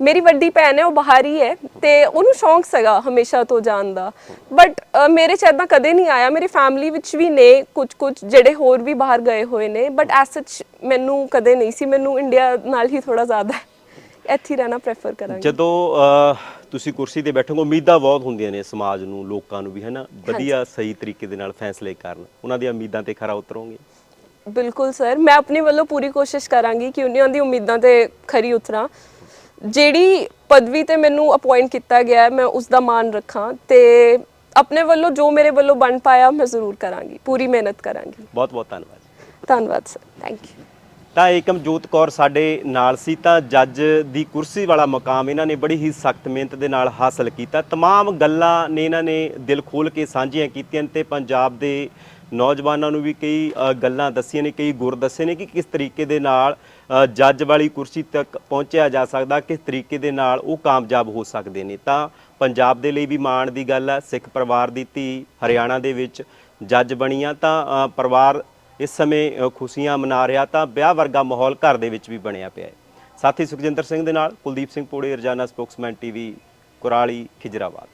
Speaker 2: ਮੇਰੀ ਵੱਡੀ ਭੈਣ ਹੈ ਉਹ ਬਾਹਰ ਹੀ ਤੇ ਉਹਨੂੰ ਸ਼ੌਂਕ ਸੀਗਾ ਹਮੇਸ਼ਾ ਤੋਂ ਜਾਣ ਦਾ। ਬਟ ਮੇਰੇ ਚ ਕਦੇ ਨਹੀਂ ਆਇਆ। ਮੇਰੀ ਫੈਮਿਲੀ ਵਿੱਚ ਵੀ ਨੇ ਕੁਝ ਕੁਝ ਜਿਹੜੇ ਹੋਰ ਵੀ ਬਾਹਰ ਗਏ ਹੋਏ ਨੇ ਬਟ ਐਸ ਸੱਚ ਮੈਨੂੰ ਕਦੇ ਨਹੀਂ ਸੀ। ਮੈਨੂੰ ਇੰਡੀਆ ਨਾਲ ਹੀ ਥੋੜਾ ਜ਼ਿਆਦਾ ਇੱਥੇ ਰਹਿਣਾ ਪ੍ਰੇਫਰ ਕਰਾਂਗੀ।
Speaker 1: ਜਦੋਂ ਤੁਸੀਂ ਕੁਰਸੀ ਤੇ ਬੈਠੋਗੇ ਉਮੀਦਾਂ ਬਹੁਤ ਹੁੰਦੀਆਂ ਨੇ ਸਮਾਜ ਨੂੰ ਲੋਕਾਂ ਨੂੰ ਵੀ ਹੈ ਨਾ? ਵਧੀਆ ਸਹੀ ਤਰੀਕੇ ਦੇ ਨਾਲ ਫੈਸਲੇ ਕਰਨ। ਉਹਨਾਂ ਦੀਆਂ ਉਮੀਦਾਂ ਤੇ ਖਰਾ ਉਤਰੋਗੇ?
Speaker 2: ਬਿਲਕੁਲ ਸਰ ਮੈਂ ਆਪਣੀ ਵੱਲੋਂ ਪੂਰੀ ਕੋਸ਼ਿਸ਼ ਕਰਾਂਗੀ ਕਿ ਉਹਨਾਂ ਦੀ ਉਮੀਦਾਂ ਤੇ ਖਰੀ ਉਤਰਾਂ। ਜਿਹੜੀ ਪਦਵੀ ਤੇ ਮੈਨੂੰ ਅਪਾਇੰਟ ਕੀਤਾ ਗਿਆ ਹੈ ਮੈਂ ਉਸ ਦਾ ਮਾਣ ਰੱਖਾਂ ਤੇ ਆਪਣੇ ਵੱਲੋਂ ਜੋ ਮੇਰੇ ਵੱਲੋਂ ਬਣ ਪਾਇਆ ਮੈਂ ਜ਼ਰੂਰ ਕਰਾਂਗੀ ਪੂਰੀ ਮਿਹਨਤ ਕਰਾਂਗੀ
Speaker 1: ਬਹੁਤ ਬਹੁਤ ਧੰਨਵਾਦ
Speaker 2: ਧੰਨਵਾਦ ਸਰ ਥੈਂਕ ਯੂ
Speaker 1: ਤਾਂ ਏਕਮਜੋਤ ਕੌਰ ਸਾਡੇ ਨਾਲ ਸੀ ਤਾਂ ਜੱਜ ਦੀ ਕੁਰਸੀ ਵਾਲਾ ਮੁਕਾਮ ਇਹਨਾਂ ਨੇ ਬੜੀ ਹੀ ਸਖਤ ਮਿਹਨਤ ਦੇ ਨਾਲ ਹਾਸਲ ਕੀਤਾ तमाम ਗੱਲਾਂ ਨੇ ਇਹਨਾਂ ਨੇ ਦਿਲ ਖੋਲ ਕੇ ਸਾਂਝੀਆਂ ਕੀਤੀਆਂ ਨੇ ਤੇ ਪੰਜਾਬ ਦੇ ਨੌਜਵਾਨਾਂ ਨੂੰ ਵੀ ਕਈ ਅ, ਗੱਲਾਂ ਦੱਸੀਆਂ ਨੇ ਕਈ ਗੁਰ ਦੱਸੇ ਨੇ ਕਿ ਕਿਸ ਤਰੀਕੇ ਦੇ ਨਾਲ ਅ, ਜੱਜ ਵਾਲੀ ਕੁਰਸੀ ਤੱਕ ਪਹੁੰਚਿਆ ਜਾ ਸਕਦਾ, ਕਿਸ ਤਰੀਕੇ ਦੇ ਨਾਲ ਉਹ ਕਾਮਯਾਬ ਹੋ ਸਕਦੇ ਨੇ? ਤਾਂ ਪੰਜਾਬ ਦੇ ਲਈ ਵੀ ਮਾਣ ਦੀ ਗੱਲ ਹੈ ਸਿੱਖ ਪਰਿਵਾਰ ਦੀ ਧੀ ਹਰਿਆਣਾ ਦੇ ਵਿੱਚ ਜੱਜ ਬਣੀਆਂ ਤਾਂ ਪਰਿਵਾਰ ਇਸ ਸਮੇਂ ਖੁਸ਼ੀਆਂ ਮਨਾ ਰਿਹਾ, ਤਾਂ ਵਿਆਹ ਵਰਗਾ ਮਾਹੌਲ ਘਰ ਦੇ ਵਿੱਚ ਵੀ ਬਣਿਆ ਪਿਆ ਹੈ। ਸਾਥੀ ਸੁਖਜਿੰਦਰ ਸਿੰਘ ਦੇ ਨਾਲ ਕੁਲਦੀਪ ਸਿੰਘ ਪੋੜੇ, ਰਜਾਨਾ ਸਪੋਕਸਮੈਨ ਟੀਵੀ, ਕੁਰਾਲੀ, ਖਿਜਰਾਬਾਦ।